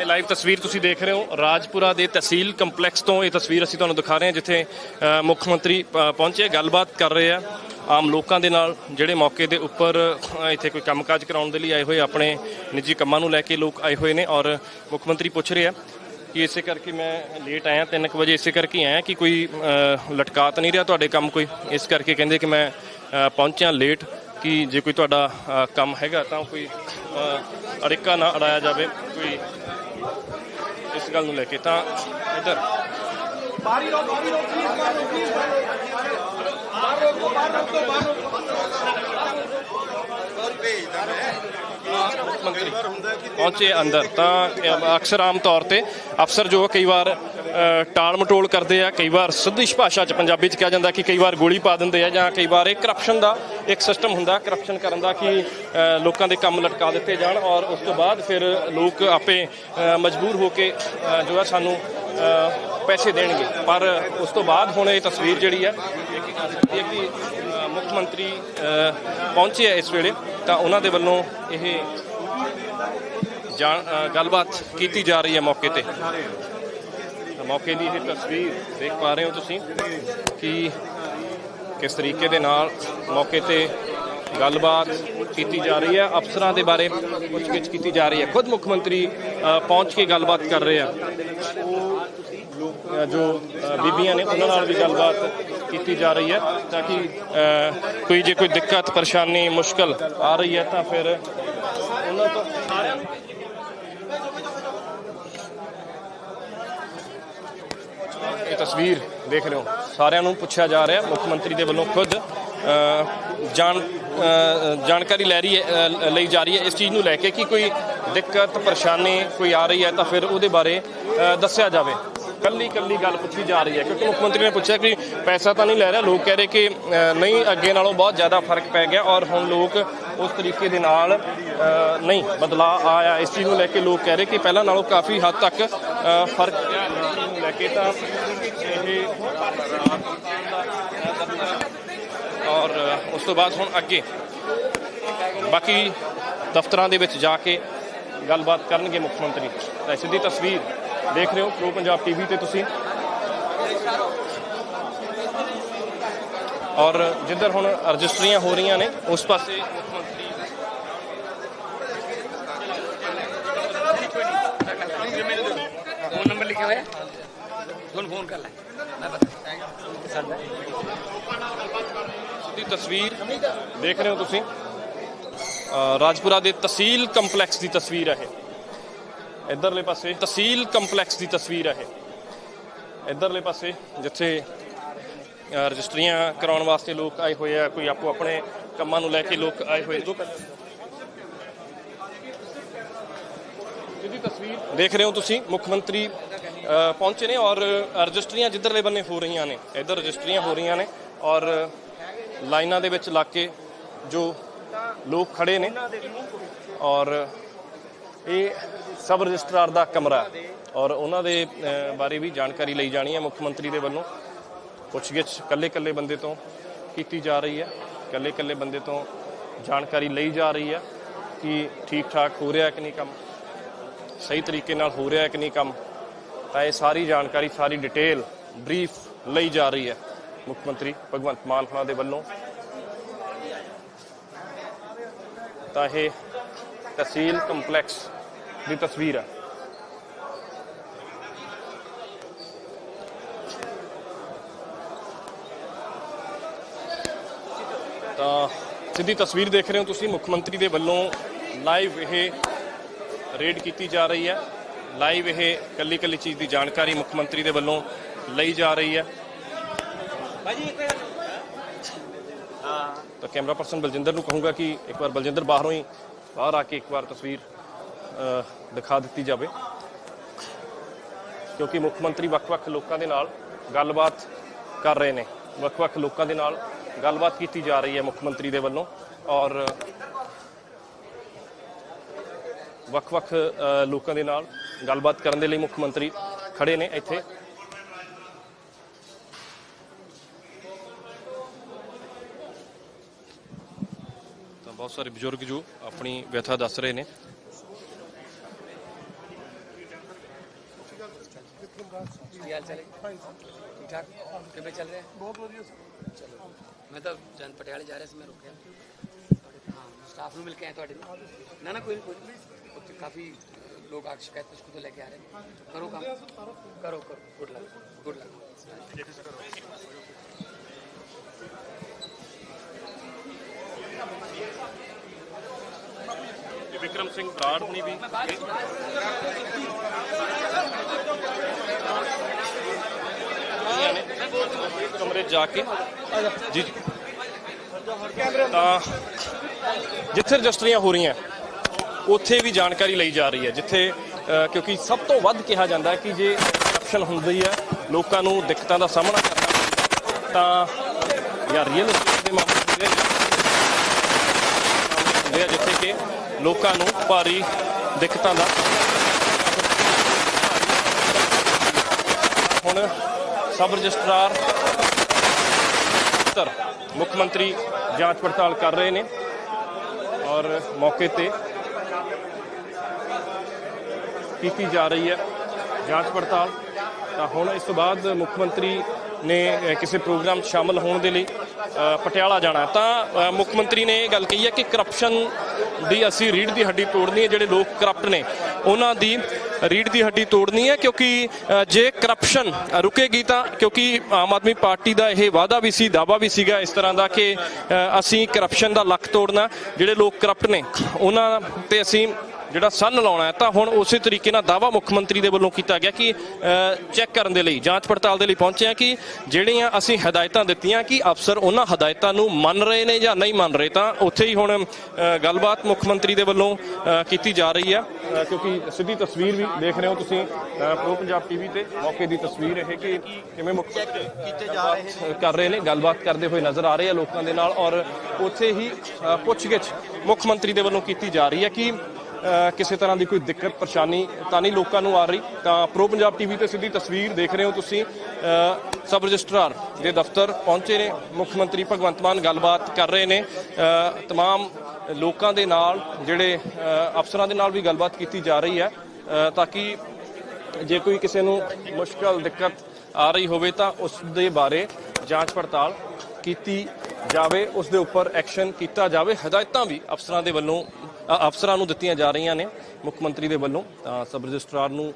ਇਹ ਲਾਈਵ ਤਸਵੀਰ ਤੁਸੀਂ ਦੇਖ ਰਹੇ ਹੋ ਰਾਜਪੁਰਾ ਦੇ ਤਹਿਸੀਲ ਕੰਪਲੈਕਸ ਤੋਂ ਇਹ ਤਸਵੀਰ ਅਸੀਂ ਤੁਹਾਨੂੰ ਦਿਖਾ ਰਹੇ ਹਾਂ ਜਿੱਥੇ ਅ, ਮੁੱਖ ਮੰਤਰੀ ਪਹੁੰਚੇ ਗੱਲਬਾਤ ਕਰ ਰਹੇ ਆ। ਆਮ ਲੋਕਾਂ ਦੇ ਨਾਲ ਜਿਹੜੇ ਮੌਕੇ ਦੇ ਉੱਪਰ ਇੱਥੇ ਕੋਈ ਕੰਮਕਾਜ ਕਰਾਉਣ ਦੇ ਲਈ ਆਏ ਹੋਏ ਆਪਣੇ ਨਿੱਜੀ ਕੰਮਾਂ ਨੂੰ ਲੈ ਕੇ ਲੋਕ ਆਏ ਹੋਏ ਨੇ ਔਰ ਮੁੱਖ ਮੰਤਰੀ ਪੁੱਛ ਰਹੇ ਆ ਕਿ ਇਸੇ ਕਰਕੇ ਮੈਂ ਲੇਟ ਆਇਆ 3 ਵਜੇ ਇਸੇ ਕਰਕੇ ਆਇਆ ਕਿ ਕੋਈ ਲਟਕਾ ਤਾਂ ਨਹੀਂ ਰਿਹਾ ਤੁਹਾਡੇ ਕੰਮ ਕੋਈ। ਇਸ ਕਰਕੇ ਕਹਿੰਦੇ ਕਿ ਮੈਂ ਪਹੁੰਚਿਆ ਲੇਟ ਕਿ ਜੇ ਕੋਈ ਤੁਹਾਡਾ ਕੰਮ ਹੈਗਾ ਤਾਂ ਕੋਈ ਅੜਿੱਕਾ ਨਾ ਅੜਾਇਆ ਜਾਵੇ ਕੋਈ। ਇਸ ਗੱਲ ਨੂੰ ਲੈ ਕੇ ਤਾਂ ਇੱਧਰ। ਮੁੱਖ ਮੰਤਰੀ ਪਹੁੰਚੇ ਅੰਦਰ ਤਾਂ ਅਕਸਰ ਆਮ ਤੌਰ ਤੇ ਅਫਸਰ ਜੋ ਕਈ ਵਾਰ ਟਾਲ ਮਟੋਲ ਕਰਦੇ ਆ, ਕਈ ਵਾਰ ਸਿੱਧੀ ਭਾਸ਼ਾ ਚ ਪੰਜਾਬੀ ਚ ਕਿਹਾ ਜਾਂਦਾ ਕਿ ਕਈ ਵਾਰ ਗੋਲੀ ਪਾ ਦਿੰਦੇ ਆ ਜਾਂ ਕਈ ਵਾਰ ਇਹ ਕਰਪਸ਼ਨ ਦਾ ਇੱਕ ਸਿਸਟਮ ਹੁੰਦਾ ਕਰਪਸ਼ਨ ਕਰਨ ਦਾ ਕਿ ਲੋਕਾਂ ਦੇ ਕੰਮ ਲਟਕਾ ਦਿੱਤੇ ਜਾਣ ਔਰ ਉਸ ਤੋਂ ਬਾਅਦ ਫਿਰ ਲੋਕ ਆਪੇ ਮਜਬੂਰ ਹੋ ਕੇ ਜੋ ਹੈ ਸਾਨੂੰ ਪੈਸੇ ਦੇਣਗੇ। ਪਰ ਉਸ ਤੋਂ ਬਾਅਦ ਹੁਣ ਇਹ ਤਸਵੀਰ ਜਿਹੜੀ ਹੈ ਕਿ ਮੁੱਖ ਮੰਤਰੀ ਪਹੁੰਚੇ ਆ ਇਸ ਵੇਲੇ, ਤਾਂ ਉਹਨਾਂ ਦੇ ਵੱਲੋਂ ਇਹ ਜਾਣ ਗੱਲਬਾਤ ਕੀਤੀ ਜਾ ਰਹੀ ਹੈ ਮੌਕੇ ਤੇ ਮੌਕੇ ਦੀ ਇਹ ਤਸਵੀਰ ਦੇਖ ਪਾ ਰਹੇ ਹੋ ਤੁਸੀਂ ਕਿ ਕਿਸ ਤਰੀਕੇ ਦੇ ਨਾਲ ਮੌਕੇ ਤੇ ਗੱਲਬਾਤ ਕੀਤੀ ਜਾ ਰਹੀ ਹੈ, ਅਫਸਰਾਂ ਦੇ ਬਾਰੇ ਪੁੱਛਗਿੱਛ ਕੀਤੀ ਜਾ ਰਹੀ ਹੈ। ਖੁਦ ਮੁੱਖ ਮੰਤਰੀ ਪਹੁੰਚ ਕੇ ਗੱਲਬਾਤ ਕਰ ਰਹੇ ਆ। ਜੋ ਬੀਬੀਆਂ ਨੇ ਉਹਨਾਂ ਨਾਲ ਵੀ ਗੱਲਬਾਤ ਕੀਤੀ ਜਾ ਰਹੀ ਹੈ ਤਾਂ ਕਿ ਕੋਈ ਜੇ ਕੋਈ ਦਿੱਕਤ, ਪਰੇਸ਼ਾਨੀ, ਮੁਸ਼ਕਲ ਆ ਰਹੀ ਹੈ ਤਾਂ ਫਿਰ ਉਹਨਾਂ ਤੋਂ ਇਹ ਤਸਵੀਰ ਦੇਖ ਰਹੇ ਹੋ। ਸਾਰਿਆਂ ਨੂੰ ਪੁੱਛਿਆ ਜਾ ਰਿਹਾ, ਮੁੱਖ ਮੰਤਰੀ ਦੇ ਵੱਲੋਂ ਖੁਦ ਜਾਣ ਜਾਣਕਾਰੀ ਲੈ ਰਹੀ ਹੈ ਲਈ ਜਾ ਰਹੀ ਹੈ ਇਸ ਚੀਜ਼ ਨੂੰ ਲੈ ਕੇ ਕਿ ਕੋਈ ਦਿੱਕਤ, ਪਰੇਸ਼ਾਨੀ ਕੋਈ ਆ ਰਹੀ ਹੈ ਤਾਂ ਫਿਰ ਉਹਦੇ ਬਾਰੇ ਦੱਸਿਆ ਜਾਵੇ। ਕੱਲੀ ਕੱਲੀ ਗੱਲ ਪੁੱਛੀ ਜਾ ਰਹੀ ਹੈ, ਕਿਉਂਕਿ ਮੁੱਖ ਮੰਤਰੀ ਨੇ ਪੁੱਛਿਆ ਕਿ ਪੈਸਾ ਤਾਂ ਨਹੀਂ ਲੈ ਰਿਹਾ, ਲੋਕ ਕਹਿ ਰਹੇ ਕਿ ਨਹੀਂ, ਅੱਗੇ ਨਾਲੋਂ ਬਹੁਤ ਜ਼ਿਆਦਾ ਫ਼ਰਕ ਪੈ ਗਿਆ ਔਰ ਹੁਣ ਲੋਕ ਉਸ ਤਰੀਕੇ ਦੇ ਨਾਲ ਨਹੀਂ, ਬਦਲਾਅ ਆਇਆ। ਇਸ ਚੀਜ਼ ਨੂੰ ਲੈ ਕੇ ਲੋਕ ਕਹਿ ਰਹੇ ਕਿ ਪਹਿਲਾਂ ਨਾਲੋਂ ਕਾਫੀ ਹੱਦ ਤੱਕ ਫ਼ਰਕ ਨੂੰ ਲੈ ਕੇ ਤਾਂ ਇਹ ਔਰ ਉਸ ਤੋਂ ਬਾਅਦ ਹੁਣ ਅੱਗੇ। ਬਾਕੀ ਦਫ਼ਤਰਾਂ ਦੇ ਵਿੱਚ ਜਾ ਕੇ ਗੱਲਬਾਤ ਕਰਨਗੇ ਮੁੱਖ ਮੰਤਰੀ। ਤਾਂ ਸਿੱਧੀ ਤਸਵੀਰ ਦੇਖ ਰਹੇ ਹੋ, ਪ੍ਰੋ ਪੰਜਾਬ ਟੀਵੀ ਤੇ ਤੁਸੀਂ। ਔਰ ਜਿੱਧਰ ਹੁਣ ਰਜਿਸਟਰੀਆਂ ਹੋ ਰਹੀਆਂ ਨੇ, ਉਸ ਪਾਸੇ ਫੋਨ ਨੰਬਰ ਲਿਖਿਆ ਹੋਇਆ ਤੁਹਾਨੂੰ ਫੋਨ ਕਰ ਲੈ। ਮੈਂ ਬਤਾ ਸਾਡਾ ਦੀ ਤਸਵੀਰ ਦੇਖ ਰਹੇ ਹੋ ਤੁਸੀਂ। ਰਾਜਪੁਰਾ ਦੇ ਤਹਿਸੀਲ ਕੰਪਲੈਕਸ ਦੀ ਤਸਵੀਰ ਹੈ ਇਹ। ਇਧਰਲੇ ਪਾਸੇ ਤਹਿਸੀਲ ਕੰਪਲੈਕਸ ਦੀ ਤਸਵੀਰ ਹੈ ਇਹ। ਇਧਰਲੇ ਪਾਸੇ ਜਿੱਥੇ ਰਜਿਸਟਰੀਆਂ ਕਰਾਉਣ ਵਾਸਤੇ ਲੋਕ ਆਏ ਹੋਏ ਆ, ਕੋਈ ਆਪੋ ਆਪਣੇ ਕੰਮਾਂ ਨੂੰ ਲੈ ਕੇ ਲੋਕ ਆਏ ਹੋਏ। ਇਹਦੀ ਤਸਵੀਰ ਦੇਖ ਰਹੇ ਹੋ ਤੁਸੀਂ, ਮੁੱਖ ਮੰਤਰੀ ਪਹੁੰਚੇ ਨੇ ਔਰ ਰਜਿਸਟਰੀਆਂ ਜਿੱਧਰਲੇ ਬੰਨੇ ਹੋ ਰਹੀਆਂ ਨੇ, ਇੱਧਰ ਰਜਿਸਟਰੀਆਂ ਹੋ ਰਹੀਆਂ ਨੇ ਔਰ ਲਾਈਨਾਂ ਦੇ ਵਿੱਚ ਲੱਗ ਕੇ ਜੋ ਲੋਕ ਖੜੇ ਨੇ ਔਰ ਇਹ ਸਬ ਰਜਿਸਟਰਾਰ ਦਾ ਕਮਰਾ ਹੈ ਔਰ ਉਹਨਾਂ ਦੇ ਬਾਰੇ ਵੀ ਜਾਣਕਾਰੀ ਲਈ ਜਾਣੀ ਹੈ ਮੁੱਖ ਮੰਤਰੀ ਦੇ ਵੱਲੋਂ। ਪੁੱਛਗਿੱਛ ਕੱਲੇ ਕੱਲੇ ਬੰਦੇ ਤੋਂ ਕੀਤੀ ਜਾ ਰਹੀ ਹੈ। ਕੱਲੇ ਕੱਲੇ ਬੰਦੇ ਤੋਂ ਜਾਣਕਾਰੀ ਲਈ ਜਾ ਰਹੀ ਹੈ ਕਿ ਠੀਕ ਠਾਕ ਹੋ ਰਿਹਾ ਕਿ ਨਹੀਂ ਕੰਮ, ਸਹੀ ਤਰੀਕੇ ਨਾਲ ਹੋ ਰਿਹਾ ਕਿ ਨਹੀਂ ਕੰਮ। ਤਾਂ ਇਹ ਸਾਰੀ ਜਾਣਕਾਰੀ, ਸਾਰੀ ਡਿਟੇਲ ਬਰੀਫ ਲਈ ਜਾ ਰਹੀ ਹੈ। ਮੁੱਖ ਮੰਤਰੀ ਭਗਵੰਤ ਮਾਨ ਹੋਣਾ ਦੇ ਵੱਲੋਂ। ਤਾਂ ਇਹ ਤਹਿਸੀਲ ਕੰਪਲੈਕਸ ਦੀ ਤਸਵੀਰ ਹੈ ਤਾਂ ਸਿੱਧੀ ਤਸਵੀਰ ਦੇਖ ਰਹੇ ਹੋ ਤੁਸੀਂ, ਮੁੱਖ ਮੰਤਰੀ ਦੇ ਵੱਲੋਂ ਲਾਈਵ ਇਹ ਰੇਡ ਕੀਤੀ ਜਾ ਰਹੀ ਹੈ। ਲਾਈਵ ਇਹ ਕੱਲੀ ਕੱਲੀ ਚੀਜ਼ ਦੀ ਜਾਣਕਾਰੀ ਮੁੱਖ ਮੰਤਰੀ ਦੇ ਵੱਲੋਂ ਲਈ ਜਾ ਰਹੀ ਹੈ। ਤਾਂ ਕੈਮਰਾ ਪਰਸਨ ਬਲਜਿੰਦਰ ਨੂੰ ਕਹੂੰਗਾ ਕਿ ਇੱਕ ਵਾਰ ਬਲਜਿੰਦਰ ਬਾਹਰੋਂ ਹੀ ਬਾਹਰ ਆ ਕੇ ਇੱਕ ਵਾਰ ਤਸਵੀਰ ਅ, ਦਿਖਾ ਦਿੱਤੀ ਜਾਵੇ। ਕਿਉਂਕਿ ਮੁੱਖ ਮੰਤਰੀ ਵੱਖ-ਵੱਖ ਲੋਕਾਂ ਦੇ ਨਾਲ ਗੱਲਬਾਤ ਕਰ ਰਹੇ ਨੇ। ਵੱਖ-ਵੱਖ ਲੋਕਾਂ ਦੇ ਨਾਲ ਗੱਲਬਾਤ ਕੀਤੀ ਜਾ ਰਹੀ ਹੈ ਮੁੱਖ ਮੰਤਰੀ ਦੇ ਵੱਲੋਂ। ਔਰ ਵੱਖ-ਵੱਖ ਅ, ਲੋਕਾਂ ਦੇ ਨਾਲ ਗੱਲਬਾਤ ਕਰਨ ਦੇ ਲਈ ਮੁੱਖ ਮੰਤਰੀ ਖੜੇ ਨੇ ਇੱਥੇ। ਬਹੁਤ ਸਾਰੇ ਬਜ਼ੁਰਗ ਜੋ ਆਪਣੀ ਵਿਅਥਾ ਦੱਸ ਰਹੇ ਨੇ। ਕੀ ਹਾਲ ਚਾਲ ਹੈ? ਠੀਕ ਠਾਕ? ਕਿਵੇਂ ਚੱਲ ਰਿਹਾ? ਬਹੁਤ ਵਧੀਆ ਚਲੋ। ਮੈਂ ਤਾਂ ਜਨ ਪਟਿਆਲੇ ਜਾ ਰਿਹਾ ਸੀ ਮੈਂ ਰੁਕਿਆ। ਹਾਂ ਸਟਾਫ ਨੂੰ ਮਿਲ ਕੇ ਆਇਆ ਤੁਹਾਡੇ ਨਾਲ। ਨਾ ਨਾ ਕੋਈ ਨੀ, ਕੋਈ ਨੀ। ਉੱਥੇ ਕਾਫੀ ਲੋਕ ਆ ਸ਼ਿਕਾਇਤ ਕੇ ਲੈ ਕੇ ਆ ਰਹੇ ਨੇ। ਕਰੋ ਕੰਮ। ਕਰੋ ਕਰੋ। Good luck good luck Vikram Singh Brar ਹੁਣੀ ਵੀ ਕਮਰੇ ਜਾ ਕੇ। ਜੀ ਤਾਂ ਜਿੱਥੇ ਰਜਿਸਟਰੀਆਂ ਹੋ ਰਹੀਆਂ, ਉੱਥੇ ਵੀ ਜਾਣਕਾਰੀ ਲਈ ਜਾ ਰਹੀ ਹੈ, ਜਿੱਥੇ ਕਿਉਂਕਿ ਸਭ ਤੋਂ ਵੱਧ ਕਿਹਾ ਜਾਂਦਾ ਹੈ ਕਿ ਜੇ ਕਰਪਸ਼ਨ ਹੁੰਦੀ ਹੈ, ਲੋਕਾਂ ਨੂੰ ਦਿੱਕਤਾਂ ਦਾ ਸਾਹਮਣਾ ਕਰਨਾ ਤਾਂ ਜਾਂ ਰੀਅਲ estate ਦੇ ਮਾਮਲੇ ਹੁੰਦੇ ਆ ਜਿੱਥੇ ਕਿ ਲੋਕਾਂ ਨੂੰ ਭਾਰੀ ਦਿੱਕਤਾਂ ਦਾ ਹੁਣ ਸਬ ਰਜਿਸਟਰਾਰ ਦਫ਼ਤਰ ਮੁੱਖ ਮੰਤਰੀ ਜਾਂਚ ਪੜਤਾਲ ਕਰ ਰਹੇ ਨੇ ਔਰ ਮੌਕੇ ਤੇ ਕੀਤੀ ਜਾ ਰਹੀ ਹੈ ਜਾਂਚ ਪੜਤਾਲ। ਤਾਂ ਹੁਣ ਇਸ ਤੋਂ ਬਾਅਦ ਮੁੱਖ ਮੰਤਰੀ ਨੇ ਕਿਸੇ ਪ੍ਰੋਗਰਾਮ 'ਚ ਸ਼ਾਮਲ ਹੋਣ ਦੇ ਲਈ ਪਟਿਆਲਾ ਜਾਣਾ ਤਾਂ ਮੁੱਖ ਮੰਤਰੀ ਨੇ ਇਹ ਗੱਲ ਕਹੀ ਹੈ ਕਿ ਕਰਪਸ਼ਨ ਦੀ ਅਸੀਂ ਰੀੜ ਦੀ ਹੱਡੀ ਤੋੜਨੀ ਹੈ, ਜਿਹੜੇ ਲੋਕ ਕਰਪਟ ਨੇ, ਉਹਨਾਂ ਦੀ ਰੀੜ ਦੀ ਹੱਡੀ ਤੋੜਨੀ ਹੈ, ਕਿਉਂਕਿ ਜੇ ਕਰਪਸ਼ਨ ਰੁਕੇਗੀ ਤਾਂ, ਕਿਉਂਕਿ ਆਮ ਆਦਮੀ ਪਾਰਟੀ ਦਾ ਇਹ ਵਾਅਦਾ ਵੀ ਸੀ ਦਾਵਾ ਵੀ ਸੀਗਾ ਇਸ ਤਰ੍ਹਾਂ ਦਾ ਕਿ ਅਸੀਂ ਕਰਪਸ਼ਨ ਦਾ ਲੱਕ ਤੋੜਨਾ, ਜਿਹੜੇ ਲੋਕ ਕਰਪਟ ਨੇ, ਉਹਨਾਂ ਤੇ ਅਸੀਂ ਜਿਹੜਾ ਸੰਨ ਲਾਉਣਾ ਹੈ ਤਾਂ ਹੁਣ ਉਸੇ ਤਰੀਕੇ ਨਾਲ ਦਾਵਾ ਮੁੱਖ ਮੰਤਰੀ ਦੇ ਵੱਲੋਂ ਕੀਤਾ ਗਿਆ ਕਿ ਚੈੱਕ ਕਰਨ ਦੇ ਲਈ ਜਾਂਚ ਪੜਤਾਲ ਦੇ ਲਈ ਪਹੁੰਚੇ ਆ ਕਿ ਜਿਹੜੀਆਂ ਅਸੀਂ ਹਦਾਇਤਾਂ ਦਿੱਤੀਆਂ ਕਿ ਅਫਸਰ ਉਹਨਾਂ ਹਦਾਇਤਾਂ ਨੂੰ ਮੰਨ ਰਹੇ ਨੇ ਜਾਂ ਨਹੀਂ ਮੰਨ ਰਹੇ ਤਾਂ ਉੱਥੇ ਹੀ ਹੁਣ ਗੱਲਬਾਤ ਮੁੱਖ ਮੰਤਰੀ ਦੇ ਵੱਲੋਂ ਕੀਤੀ ਜਾ ਰਹੀ ਹੈ। ਅ, ਕਿਉਂਕਿ ਸਿੱਧੀ ਤਸਵੀਰ ਵੀ ਦੇਖ ਰਹੇ ਹੋ ਤੁਸੀਂ ਪ੍ਰੋ ਪੰਜਾਬ ਟੀਵੀ ਤੇ ਮੌਕੇ ਦੀ ਤਸਵੀਰ ਇਹ ਕਿ ਕਿਵੇਂ ਮੁੱਖ ਕੀਤੇ ਜਾ ਰਹੇ ਕਰ ਰਹੇ ਨੇ ਗੱਲਬਾਤ ਕਰਦੇ ਹੋਏ ਨਜ਼ਰ ਆ ਰਹੇ ਆ ਲੋਕਾਂ ਦੇ ਨਾਲ ਔਰ ਉੱਥੇ ਹੀ ਪੁੱਛਗਿੱਛ ਮੁੱਖ ਮੰਤਰੀ ਦੇ ਵੱਲੋਂ ਕੀਤੀ ਜਾ ਰਹੀ ਹੈ ਕਿ ਕਿਸੇ ਤਰ੍ਹਾਂ ਦੀ ਕੋਈ ਦਿੱਕਤ ਪਰੇਸ਼ਾਨੀ ਤਾਂ ਨਹੀਂ ਲੋਕਾਂ ਨੂੰ ਆ ਰਹੀ। ਤਾਂ ਪ੍ਰੋ ਪੰਜਾਬ ਟੀਵੀ ਤੇ ਸਿੱਧੀ ਤਸਵੀਰ ਦੇਖ ਰਹੇ ਹੋ ਤੁਸੀਂ। ਸਬ ਰਜਿਸਟਰਾਰ ਦੇ ਦਫ਼ਤਰ ਪਹੁੰਚੇ ਨੇ। ਮੁੱਖ ਮੰਤਰੀ ਭਗਵੰਤ ਮਾਨ ਗੱਲਬਾਤ ਕਰ ਰਹੇ ਨੇ। ਅ, ਤਮਾਮ ਲੋਕਾਂ ਦੇ ਨਾਲ ਜਿਹੜੇ ਅਫਸਰਾਂ ਦੇ ਨਾਲ ਵੀ ਗੱਲਬਾਤ ਕੀਤੀ ਜਾ ਰਹੀ ਹੈ। ਤਾਂ ਕਿ ਜੇ ਕੋਈ ਕਿਸੇ ਨੂੰ ਮੁਸ਼ਕਲ ਦਿੱਕਤ ਆ ਰਹੀ ਹੋਵੇ ਤਾਂ ਉਸ ਦੇ ਬਾਰੇ ਜਾਂਚ ਪੜਤਾਲ ਕੀਤੀ ਜਾਵੇ। ਉਸ ਦੇ ਉੱਪਰ ਐਕਸ਼ਨ ਕੀਤਾ ਜਾਵੇ। ਹਦਾਇਤਾਂ ਵੀ ਅਫਸਰਾਂ ਦੇ ਵੱਲੋਂ ਅਫਸਰਾਂ ਨੂੰ ਦਿੱਤੀਆਂ ਜਾ ਰਹੀਆਂ ਨੇ ਮੁੱਖ ਮੰਤਰੀ ਦੇ ਵੱਲੋਂ। ਤਾਂ ਸਬ ਰਜਿਸਟਰਾਰ ਨੂੰ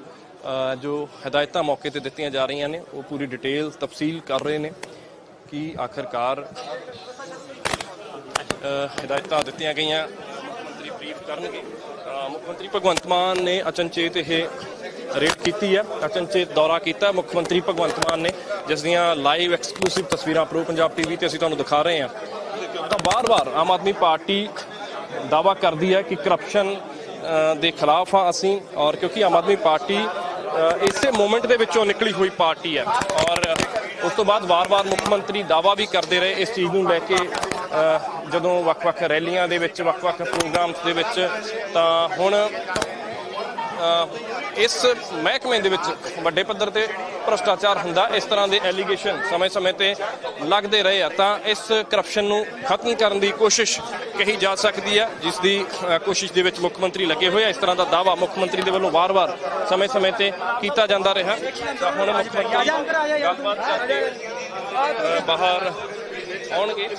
ਜੋ ਹਦਾਇਤਾਂ ਮੌਕੇ ਤੇ ਦਿੱਤੀਆਂ ਜਾ ਰਹੀਆਂ ਨੇ ਉਹ ਪੂਰੀ ਡਿਟੇਲ ਤਫਸੀਲ ਕਰ ਰਹੇ ਨੇ ਕਿ ਆਖਰਕਾਰ ਅ, ਹਦਾਇਤਾਂ ਦਿੱਤੀਆਂ ਗਈਆਂ। ਮੁੱਖ ਮੰਤਰੀ ਬਰੀਫ ਕਰਨਗੇ। ਮੁੱਖ ਮੰਤਰੀ ਭਗਵੰਤ ਮਾਨ ਨੇ ਅਚਨਚੇਤ ਇਹ ਰੇਟ ਕੀਤੀ ਹੈ। ਅਚਨਚੇਤ ਦੌਰਾ ਕੀਤਾ ਮੁੱਖ ਮੰਤਰੀ ਭਗਵੰਤ ਮਾਨ ਨੇ ਜਿਸ ਦੀਆਂ ਲਾਈਵ ਐਕਸਕਲੂਸਿਵ ਤਸਵੀਰਾਂ ਪ੍ਰੋ ਪੰਜਾਬ ਟੀਵੀ ਤੇ ਅਸੀਂ ਤੁਹਾਨੂੰ ਦਿਖਾ ਰਹੇ ਹਾਂ। ਤਾਂ ਬਾਰ-ਬਾਰ ਆਮ ਆਦਮੀ ਪਾਰਟੀ ਦਾਵਾ ਕਰਦੀ ਹੈ ਕਿ ਕਰਪਸ਼ਨ ਦੇ ਖਿਲਾਫ ਹਾਂ ਅਸੀਂ ਔਰ ਕਿਉਂਕਿ ਆਮ ਆਦਮੀ ਪਾਰਟੀ ਇਸੇ ਮੂਮੈਂਟ ਦੇ ਵਿੱਚੋਂ ਨਿਕਲੀ ਹੋਈ ਪਾਰਟੀ ਹੈ ਔਰ ਉਸ ਤੋਂ ਬਾਅਦ ਵਾਰ-ਵਾਰ ਮੁੱਖ ਮੰਤਰੀ ਦਾਵਾ ਵੀ ਕਰਦੇ ਰਹੇ ਇਸ ਚੀਜ਼ ਨੂੰ ਲੈ ਕੇ ਜਦੋਂ ਵੱਖ-ਵੱਖ ਰੈਲੀਆਂ ਦੇ ਵਿੱਚ ਵੱਖ-ਵੱਖ ਪ੍ਰੋਗਰਾਮਸ ਦੇ ਵਿੱਚ ਤਾਂ ਹੁਣ ਇਸ ਮਹਿਕਮੇ ਦੇ ਵਿੱਚ ਵੱਡੇ ਪੱਧਰ ਤੇ ਭ੍ਰਸ਼ਟਾਚਾਰ ਹੁੰਦਾ, ਇਸ ਤਰ੍ਹਾਂ ਦੇ ਐਲੀਗੇਸ਼ਨ ਸਮੇਂ-ਸਮੇਂ ਤੇ ਲੱਗਦੇ ਰਹੇ ਆ, ਤਾਂ ਇਸ ਕਰਪਸ਼ਨ ਨੂੰ ਖਤਮ ਕਰਨ ਦੀ ਕੋਸ਼ਿਸ਼ ਕਹੀ ਜਾ ਸਕਦੀ ਹੈ ਜਿਸ ਦੀ ਕੋਸ਼ਿਸ਼ ਦੇ ਵਿੱਚ ਮੁੱਖ ਮੰਤਰੀ ਲੱਗੇ ਹੋਏ ਆ। ਇਸ ਤਰ੍ਹਾਂ ਦਾ ਦਾਵਾ ਮੁੱਖ ਮੰਤਰੀ ਦੇ ਵੱਲੋਂ ਵਾਰ-ਵਾਰ ਸਮੇਂ-ਸਮੇਂ ਤੇ ਕੀਤਾ ਜਾਂਦਾ ਰਿਹਾ। ਤਾਂ ਹੁਣ ਮੁੱਖ ਮੰਤਰੀ ਗੱਲਬਾਤ ਕਰਕੇ ਬਾਹਰ ਆਉਣਗੇ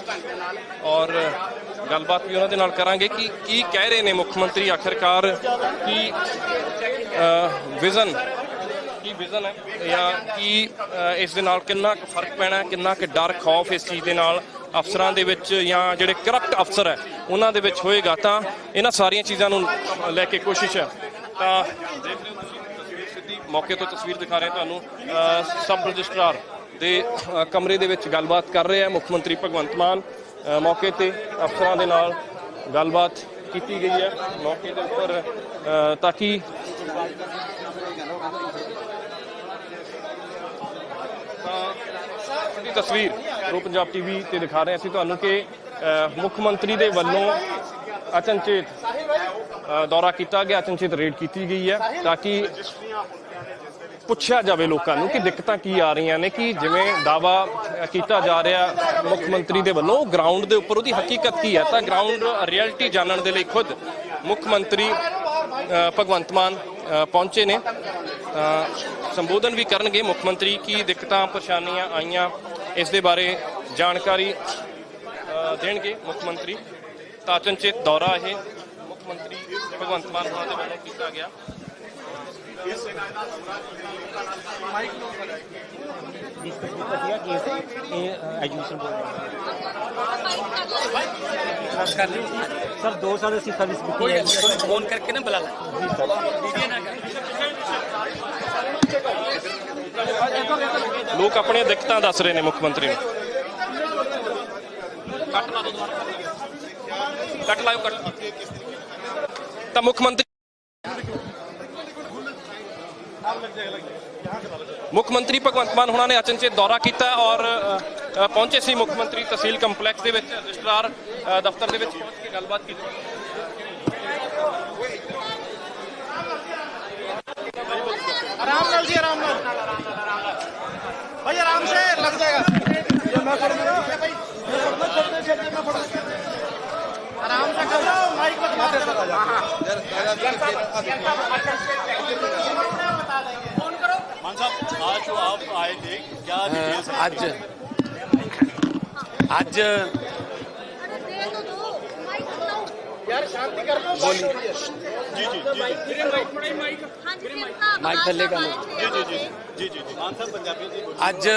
ਔਰ ਗੱਲਬਾਤ ਵੀ ਉਹਨਾਂ ਦੇ ਨਾਲ ਕਰਾਂਗੇ ਕਿ ਕੀ ਕਹਿ ਰਹੇ ਨੇ ਮੁੱਖ ਮੰਤਰੀ, ਆਖਰਕਾਰ ਕੀ ਵਿਜ਼ਨ ਕੀ ਵਿਜ਼ਨ ਹੈ? ਜਾਂ ਕੀ ਇਸ ਦੇ ਨਾਲ ਕਿੰਨਾ ਕੁ ਫ਼ਰਕ ਪੈਣਾ ਕਿੰਨਾ ਕੁ ਡਰ ਖੌਫ ਇਸ ਚੀਜ਼ ਦੇ ਨਾਲ ਅਫਸਰਾਂ ਦੇ ਵਿੱਚ ਜਾਂ ਜਿਹੜੇ ਕਰਪਟ ਅਫਸਰ ਹੈ ਉਹਨਾਂ ਦੇ ਵਿੱਚ ਹੋਏਗਾ? ਤਾਂ ਇਹਨਾਂ ਸਾਰੀਆਂ ਚੀਜ਼ਾਂ ਨੂੰ ਲੈ ਕੇ ਕੋਸ਼ਿਸ਼ ਹੈ। ਤਾਂ ਦੇਖ ਰਹੇ ਹੋ ਤੁਸੀਂ ਤਸਵੀਰ ਸਿੱਧੀ ਮੌਕੇ ਤੋਂ ਤਸਵੀਰ ਦਿਖਾ ਰਹੇ ਤੁਹਾਨੂੰ। ਅ, ਸਬ ਰਜਿਸਟਰਾਰ ਦੇ ਕਮਰੇ ਦੇ ਵਿੱਚ ਗੱਲਬਾਤ ਕਰ ਰਹੇ ਆ ਮੁੱਖ ਮੰਤਰੀ ਭਗਵੰਤ ਮਾਨ। ਮੌਕੇ ਤੇ ਅਫਸਰਾਂ ਦੇ ਨਾਲ ਗੱਲਬਾਤ ਕੀਤੀ ਗਈ ਹੈ। ਮੌਕੇ ਦੇ ਉੱਪਰ ਤਾਂ ਕਿ ਦੀ ਤਸਵੀਰ ਰੋ ਪੰਜਾਬ ਟੀਵੀ ਤੇ ਦਿਖਾ ਰਹੇ ਅਸੀਂ ਤੁਹਾਨੂੰ ਕਿ ਮੁੱਖ ਮੰਤਰੀ ਦੇ ਵੱਲੋਂ ਅਚਨਚੇਤ ਦੌਰਾ ਕੀਤਾ ਗਿਆ ਅਚਨਚੇਤ ਰੇਡ ਕੀਤੀ ਗਈ ਹੈ ਤਾਂ ਕਿ ਪੁੱਛਿਆ ਜਾਵੇ ਲੋਕਾਂ ਨੂੰ ਕਿ ਦਿੱਕਤਾਂ ਕੀ ਆ ਰਹੀਆਂ ਨੇ ਕਿ ਜਿਵੇਂ ਦਾਵਾ ਕੀਤਾ ਜਾ ਰਿਹਾ ਮੁੱਖ ਮੰਤਰੀ ਦੇ ਵੱਲੋਂ ਗਰਾਊਂਡ ਦੇ ਉੱਪਰ ਉਹਦੀ ਹਕੀਕਤ ਕੀ ਹੈ? ਤਾਂ ਗਰਾਊਂਡ ਰਿਐਲਿਟੀ ਜਾਣਨ ਦੇ ਲਈ ਖੁਦ ਮੁੱਖ ਮੰਤਰੀ ਅ, ਭਗਵੰਤ ਮਾਨ ਪਹੁੰਚੇ ਨੇ। ਸੰਬੋਧਨ ਵੀ ਕਰਨਗੇ ਮੁੱਖ ਮੰਤਰੀ। ਕੀ ਦਿੱਕਤਾਂ, ਪਰੇਸ਼ਾਨੀਆਂ ਆਈਆਂ, ਇਸ ਦੇ ਬਾਰੇ ਜਾਣਕਾਰੀ ਦੇਣਗੇ ਮੁੱਖ ਮੰਤਰੀ। ਤਾਂ ਅਚਨਚੇਤ ਦੌਰਾ ਇਹ ਮੁੱਖ ਮੰਤਰੀ ਭਗਵੰਤ ਮਾਨ ਹੋਣਾ ਦੇ ਵੱਲੋਂ ਕੀਤਾ ਗਿਆ। ਸਰ 2 ਸਾਲ ਅਸੀਂ ਸਰਵਿਸ ਕੀਤੀ ਹੈ। ਫੋਨ ਕਰਕੇ ਨਾ ਬੁਲਾ ਲੈ। ਵੀਡੀਓ ਨਾ ਕਰ ਲੋਕ ਆਪਣੀਆਂ ਦਿੱਕਤਾਂ ਦੱਸ ਰਹੇ ਨੇ ਮੁੱਖ ਮੰਤਰੀ ਨੂੰ। ਕੱਟ ਲਾ ਦੋ ਦੁਬਾਰਾ। ਕੱਟ ਲਾਇਓ ਕੱਟ। ਤਾਂ ਮੁੱਖ ਮੰਤਰੀ ਮੁੱਖ ਮੰਤਰੀ ਭਗਵੰਤ ਮਾਨ ਹੁਣਾਂ ਨੇ ਅਚਨਚੇਤ ਦੌਰਾ ਕੀਤਾ ਹੈ ਔਰ ਅ, ਅ, ਪਹੁੰਚੇ ਸੀ ਮੁੱਖ ਮੰਤਰੀ ਤਹਿਸੀਲ ਕੰਪਲੈਕਸ ਦੇ ਵਿੱਚ ਰਜਿਸਟਰਾਰ ਅ, ਦਫ਼ਤਰ ਦੇ ਵਿੱਚ ਪਹੁੰਚ ਕੇ ਗੱਲਬਾਤ ਕੀਤੀ आराम नाल जी आराम नाल भाई आराम से लग जाएगा आराम से कर लो माइक मत मार ਅੱਜ ਅੱਜ ਮਾਈਕ ਥੱਲੇ ਕਰ ਲਓ। ਜੀ ਜੀ ਜੀ ਮਾਨ ਸਾਹਿਬ ਪੰਜਾਬੀ ਜੀ ਅੱਜ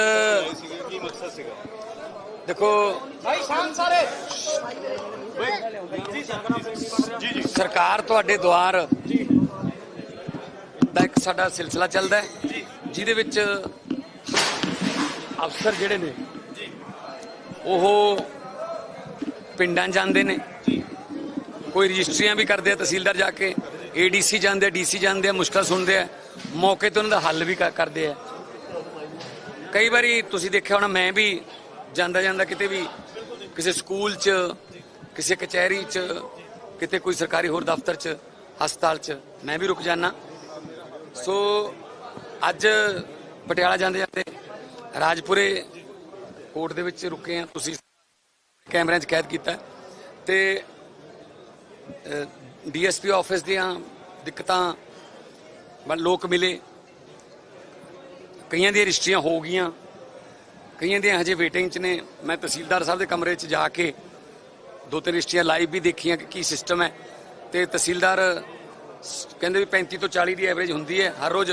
ਕੀ ਮਕਸਦ ਸੀਗਾ ਦੇਖੋ भाई शांत सारे ਸਰਕਾਰ ਤੁਹਾਡੇ ਦੁਆਰ ਦਾ ਇੱਕ ਸਾਡਾ ਸਿਲਸਿਲਾ ਚੱਲਦਾ ਹੈ ਜਿਹਦੇ ਵਿੱਚ ਅਫਸਰ ਜਿਹੜੇ ਨੇ ਉਹ ਪਿੰਡਾਂ ਜਾਂਦੇ ਨੇ। ਕੋਈ ਰਜਿਸਟਰੀਆਂ ਵੀ ਕਰਦੇ ਆ ਤਹਿਸੀਲਦਾਰ ਜਾ ਕੇ ਏਡੀਸੀ ਜਾਂਦੇ ਆ ਡੀਸੀ ਜਾਂਦੇ ਆ ਮੁਸ਼ਕਲ ਸੁਣਦੇ ਆ ਮੌਕੇ ਤੇ ਉਹਨਾਂ ਦਾ ਹੱਲ ਵੀ ਕਰ- ਕਰਦੇ ਆ। ਕਈ ਵਾਰੀ ਤੁਸੀਂ ਦੇਖਿਆ ਹੋਣਾ ਮੈਂ ਵੀ ਜਾਂਦਾ ਜਾਂਦਾ ਕਿਤੇ ਵੀ ਕਿਸੇ ਸਕੂਲ 'ਚ ਕਿਸੇ ਕਚਹਿਰੀ 'ਚ ਕਿਤੇ ਕੋਈ ਸਰਕਾਰੀ ਹੋਰ ਦਫ਼ਤਰ 'ਚ ਹਸਪਤਾਲ 'ਚ ਮੈਂ ਵੀ ਰੁਕ ਜਾਣਾ ਸੋ ਅੱਜ ਪਟਿਆਲਾ ਜਾਂਦੇ ਜਾਂਦੇ ਰਾਜਪੁਰੇ ਕੋਰਟ ਦੇ ਵਿੱਚ ਰੁਕੇ ਆ ਤੁਸੀਂ ਕੈਮਰਿਆਂ 'ਚ ਕੈਦ ਕੀਤਾ। ਤੇ ਡੀਐਸਪੀ ਆਫਿਸ ਦੀਆਂ ਦਿੱਕਤਾਂ ਬਲ ਲੋਕ ਮਿਲੇ। ਕਈਆਂ ਦੀਆਂ ਰਜਿਸਟਰੀਆਂ ਹੋ ਗਈਆਂ। ਕਈਆਂ ਦੀਆਂ ਹਜੇ ਵੇਟਿੰਗ 'ਚ ਨੇ। ਮੈਂ ਤਹਿਸੀਲਦਾਰ ਸਾਹਿਬ ਦੇ ਕਮਰੇ 'ਚ ਜਾ ਕੇ ਦੋ ਤਿੰਨ ਰਜਿਸਟਰੀਆਂ ਲਾਈਵ ਵੀ ਦੇਖੀਆਂ ਕਿ ਕੀ ਸਿਸਟਮ ਹੈ। ਤੇ ਤਹਿਸੀਲਦਾਰ ਕਹਿੰਦੇ ਵੀ 35 ਤੋਂ 40 ਦੀ ਐਵਰੇਜ ਹੁੰਦੀ ਹੈ। ਹਰ ਰੋਜ਼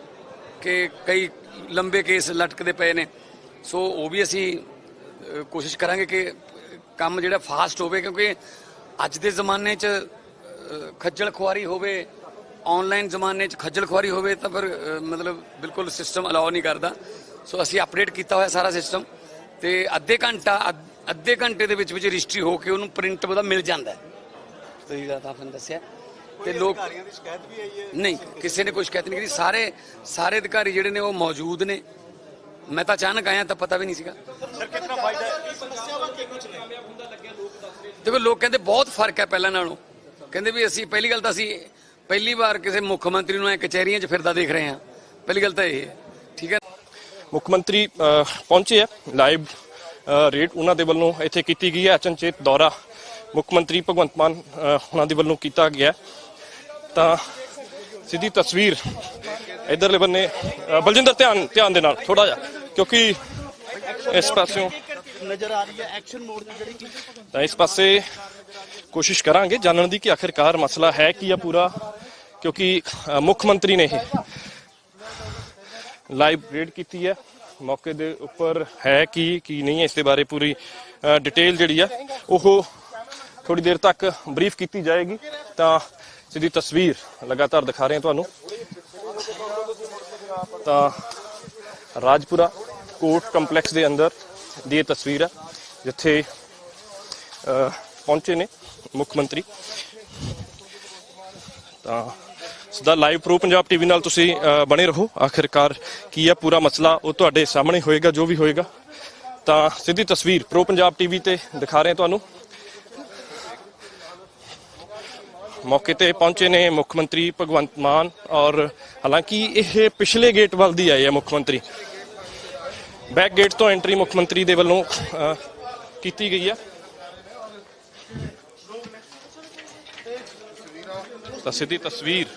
ਕਿ ਕਈ ਲੰਬੇ ਕੇਸ ਲਟਕਦੇ ਪਏ ਨੇ। ਸੋ ਉਹ ਵੀ ਅਸੀਂ ਕੋਸ਼ਿਸ਼ ਕਰਾਂਗੇ ਕਿ ਕੰਮ ਜਿਹੜਾ ਫਾਸਟ ਹੋਵੇ, ਕਿਉਂਕਿ ਅੱਜ ਦੇ ਜ਼ਮਾਨੇ 'ਚ ਖੱਜਲ ਖੁਆਰੀ ਹੋਵੇ ਆਨਲਾਈਨ ਜ਼ਮਾਨੇ 'ਚ ਖੱਜਲ ਖੁਆਰੀ ਹੋਵੇ ਤਾਂ ਫਿਰ ਮਤਲਬ ਬਿਲਕੁਲ ਸਿਸਟਮ ਅਲਾਉ ਨਹੀਂ ਕਰਦਾ। ਸੋ ਅਸੀਂ ਅਪਡੇਟ ਕੀਤਾ ਹੋਇਆ ਸਾਰਾ ਸਿਸਟਮ ਤੇ ਅੱਧੇ ਘੰਟਾ, ਅੱਧ- ਅੱਧੇ ਘੰਟੇ ਦੇ ਵਿੱਚ ਵਿੱਚ ਰਜਿਸਟਰੀ ਹੋ ਕੇ ਉਹਨੂੰ ਪ੍ਰਿੰਟ ਉਹਦਾ ਮਿਲ ਜਾਂਦਾ। ਤੁਸੀਂ ਤਾਂ ਤੁਹਾਨੂੰ ਦੱਸਿਆ। ਤੇ ਲੋਕ ਅਧਿਕਾਰੀਆਂ ਦੀ ਸ਼ਿਕਾਇਤ ਵੀ ਆਈ ਹੈ? ਨਹੀਂ ਕਿਸੇ ਨੇ ਕੋਈ ਸ਼ਿਕਾਇਤ ਨਹੀਂ ਕੀਤੀ। ਸਾਰੇ ਸਾਰੇ ਅਧਿਕਾਰੀ ਜਿਹੜੇ ਨੇ ਉਹ ਮੌਜੂਦ ਨੇ। ਮੈਂ ਤਾਂ ਅਚਾਨਕ ਆਇਆ ਤਾਂ ਪਤਾ ਵੀ ਨਹੀਂ ਸੀਗਾ। ਸਰ ਕਿੰਨਾ ਫਾਇਦਾ ਹੈ? ਸਮੱਸਿਆਵਾਂ ਕੀ ਕੁਝ ਨੇ ਦੇਖੋ ਲੋਕ ਕਹਿੰਦੇ ਬਹੁਤ ਫ਼ਰਕ ਹੈ ਪਹਿਲਾਂ ਨਾਲੋਂ। ਕਹਿੰਦੇ ਵੀ ਅਸੀਂ ਪਹਿਲੀ ਗੱਲ ਤਾਂ ਅਸੀਂ ਪਹਿਲੀ ਵਾਰ ਕਿਸੇ ਮੁੱਖ ਮੰਤਰੀ ਨੂੰ ਐ ਕਚਹਿਰੀਆਂ 'ਚ ਫਿਰਦਾ ਦੇਖ ਰਹੇ ਹਾਂ। ਪਹਿਲੀ ਗੱਲ ਤਾਂ ਇਹ ਹੈ। ਠੀਕ ਹੈ? ਮੁੱਖ ਮੰਤਰੀ ਪਹੁੰਚੇ ਆ। ਲਾਈਵ ਰੇਟ ਉਹਨਾਂ ਦੇ ਵੱਲੋਂ ਇੱਥੇ ਕੀਤੀ ਗਈ ਹੈ। ਅਚਨਚੇਤ ਦੌਰਾ ਮੁੱਖ ਮੰਤਰੀ ਭਗਵੰਤ ਮਾਨ ਉਹਨਾਂ ਦੇ ਵੱਲੋਂ ਕੀਤਾ ਗਿਆ। ਤਾਂ ਸਿੱਧੀ ਤਸਵੀਰ ਇਧਰਲੇ ਬੰਨੇ ਬਲਜਿੰਦਰ ਧਿਆਨ ਧਿਆਨ ਦੇ ਨਾਲ ਥੋੜਾ ਜਿਹਾ ਕਿਉਂਕਿ ਇਸ ਪਾਸਿਓਂ ਨਜ਼ਰ ਆ ਰਹੀ ਹੈ ਐਕਸ਼ਨ ਮੋਡ ਦੀ ਜਿਹੜੀ ਤਾਂ ਇਸ ਪਾਸੇ ਕੋਸ਼ਿਸ਼ ਕਰਾਂਗੇ ਜਾਣਨ ਦੀ ਕਿ ਆਖਿਰਕਾਰ ਮਸਲਾ ਹੈ ਕੀ ਆ ਪੂਰਾ ਕਿਉਂਕਿ ਮੁੱਖ ਮੰਤਰੀ ਨੇ ਇਹ ਲਾਈਵ ਰੇਡ ਕੀਤੀ ਹੈ। ਮੌਕੇ ਦੇ ਉੱਪਰ ਹੈ ਕੀ ਕੀ ਨਹੀਂ ਹੈ ਇਸ ਦੇ ਬਾਰੇ ਪੂਰੀ ਡਿਟੇਲ ਜਿਹੜੀ ਆ ਉਹ ਥੋੜੀ ਦੇਰ ਤੱਕ ਬਰੀਫ ਕੀਤੀ ਜਾਏਗੀ। ਤਾਂ ਸਿੱਧੀ ਤਸਵੀਰ ਲਗਾਤਾਰ ਦਿਖਾ ਰਹੇ ਹਾਂ ਤੁਹਾਨੂੰ। ਤਾਂ ਰਾਜਪੁਰਾ ਕੋਰਟ ਕੰਪਲੈਕਸ ਦੇ ਅੰਦਰ ਦੀ ਇਹ ਤਸਵੀਰ ਹੈ, ਜਿੱਥੇ ਪਹੁੰਚੇ ਨੇ ਮੁੱਖ ਮੰਤਰੀ। ਤਾਂ ਸਦਾ ਲਾਈਵ ਪ੍ਰੋ ਪੰਜਾਬ ਟੀਵੀ ਨਾਲ ਤੁਸੀਂ ਬਣੇ ਰਹੋ। ਆਖਿਰਕਾਰ ਕੀ ਹੈ ਪੂਰਾ ਮਸਲਾ, ਉਹ ਤੁਹਾਡੇ ਸਾਹਮਣੇ ਹੋਏਗਾ, ਜੋ ਵੀ ਹੋਏਗਾ। ਤਾਂ ਸਿੱਧੀ ਤਸਵੀਰ ਪ੍ਰੋ ਪੰਜਾਬ ਟੀਵੀ ਤੇ ਦਿਖਾ ਰਹੇ ਹਾਂ ਤੁਹਾਨੂੰ। ਮੌਕੇ ਤੇ ਪਹੁੰਚੇ ਨੇ ਮੁੱਖ ਮੰਤਰੀ ਭਗਵੰਤ ਮਾਨ ਔਰ ਹਾਲਾਂਕਿ ਇਹ ਪਿਛਲੇ ਗੇਟ ਵੱਲ ਦੀ ਆਏ ਹੈ ਮੁੱਖ ਮੰਤਰੀ। ਬੈਕ ਗੇਟ ਤੋਂ ਐਂਟਰੀ ਮੁੱਖ ਮੰਤਰੀ ਦੇ ਵੱਲੋਂ ਕੀਤੀ ਗਈ ਹੈ ਤਾਂ ਸਿੱਧੀ ਤਸਵੀਰ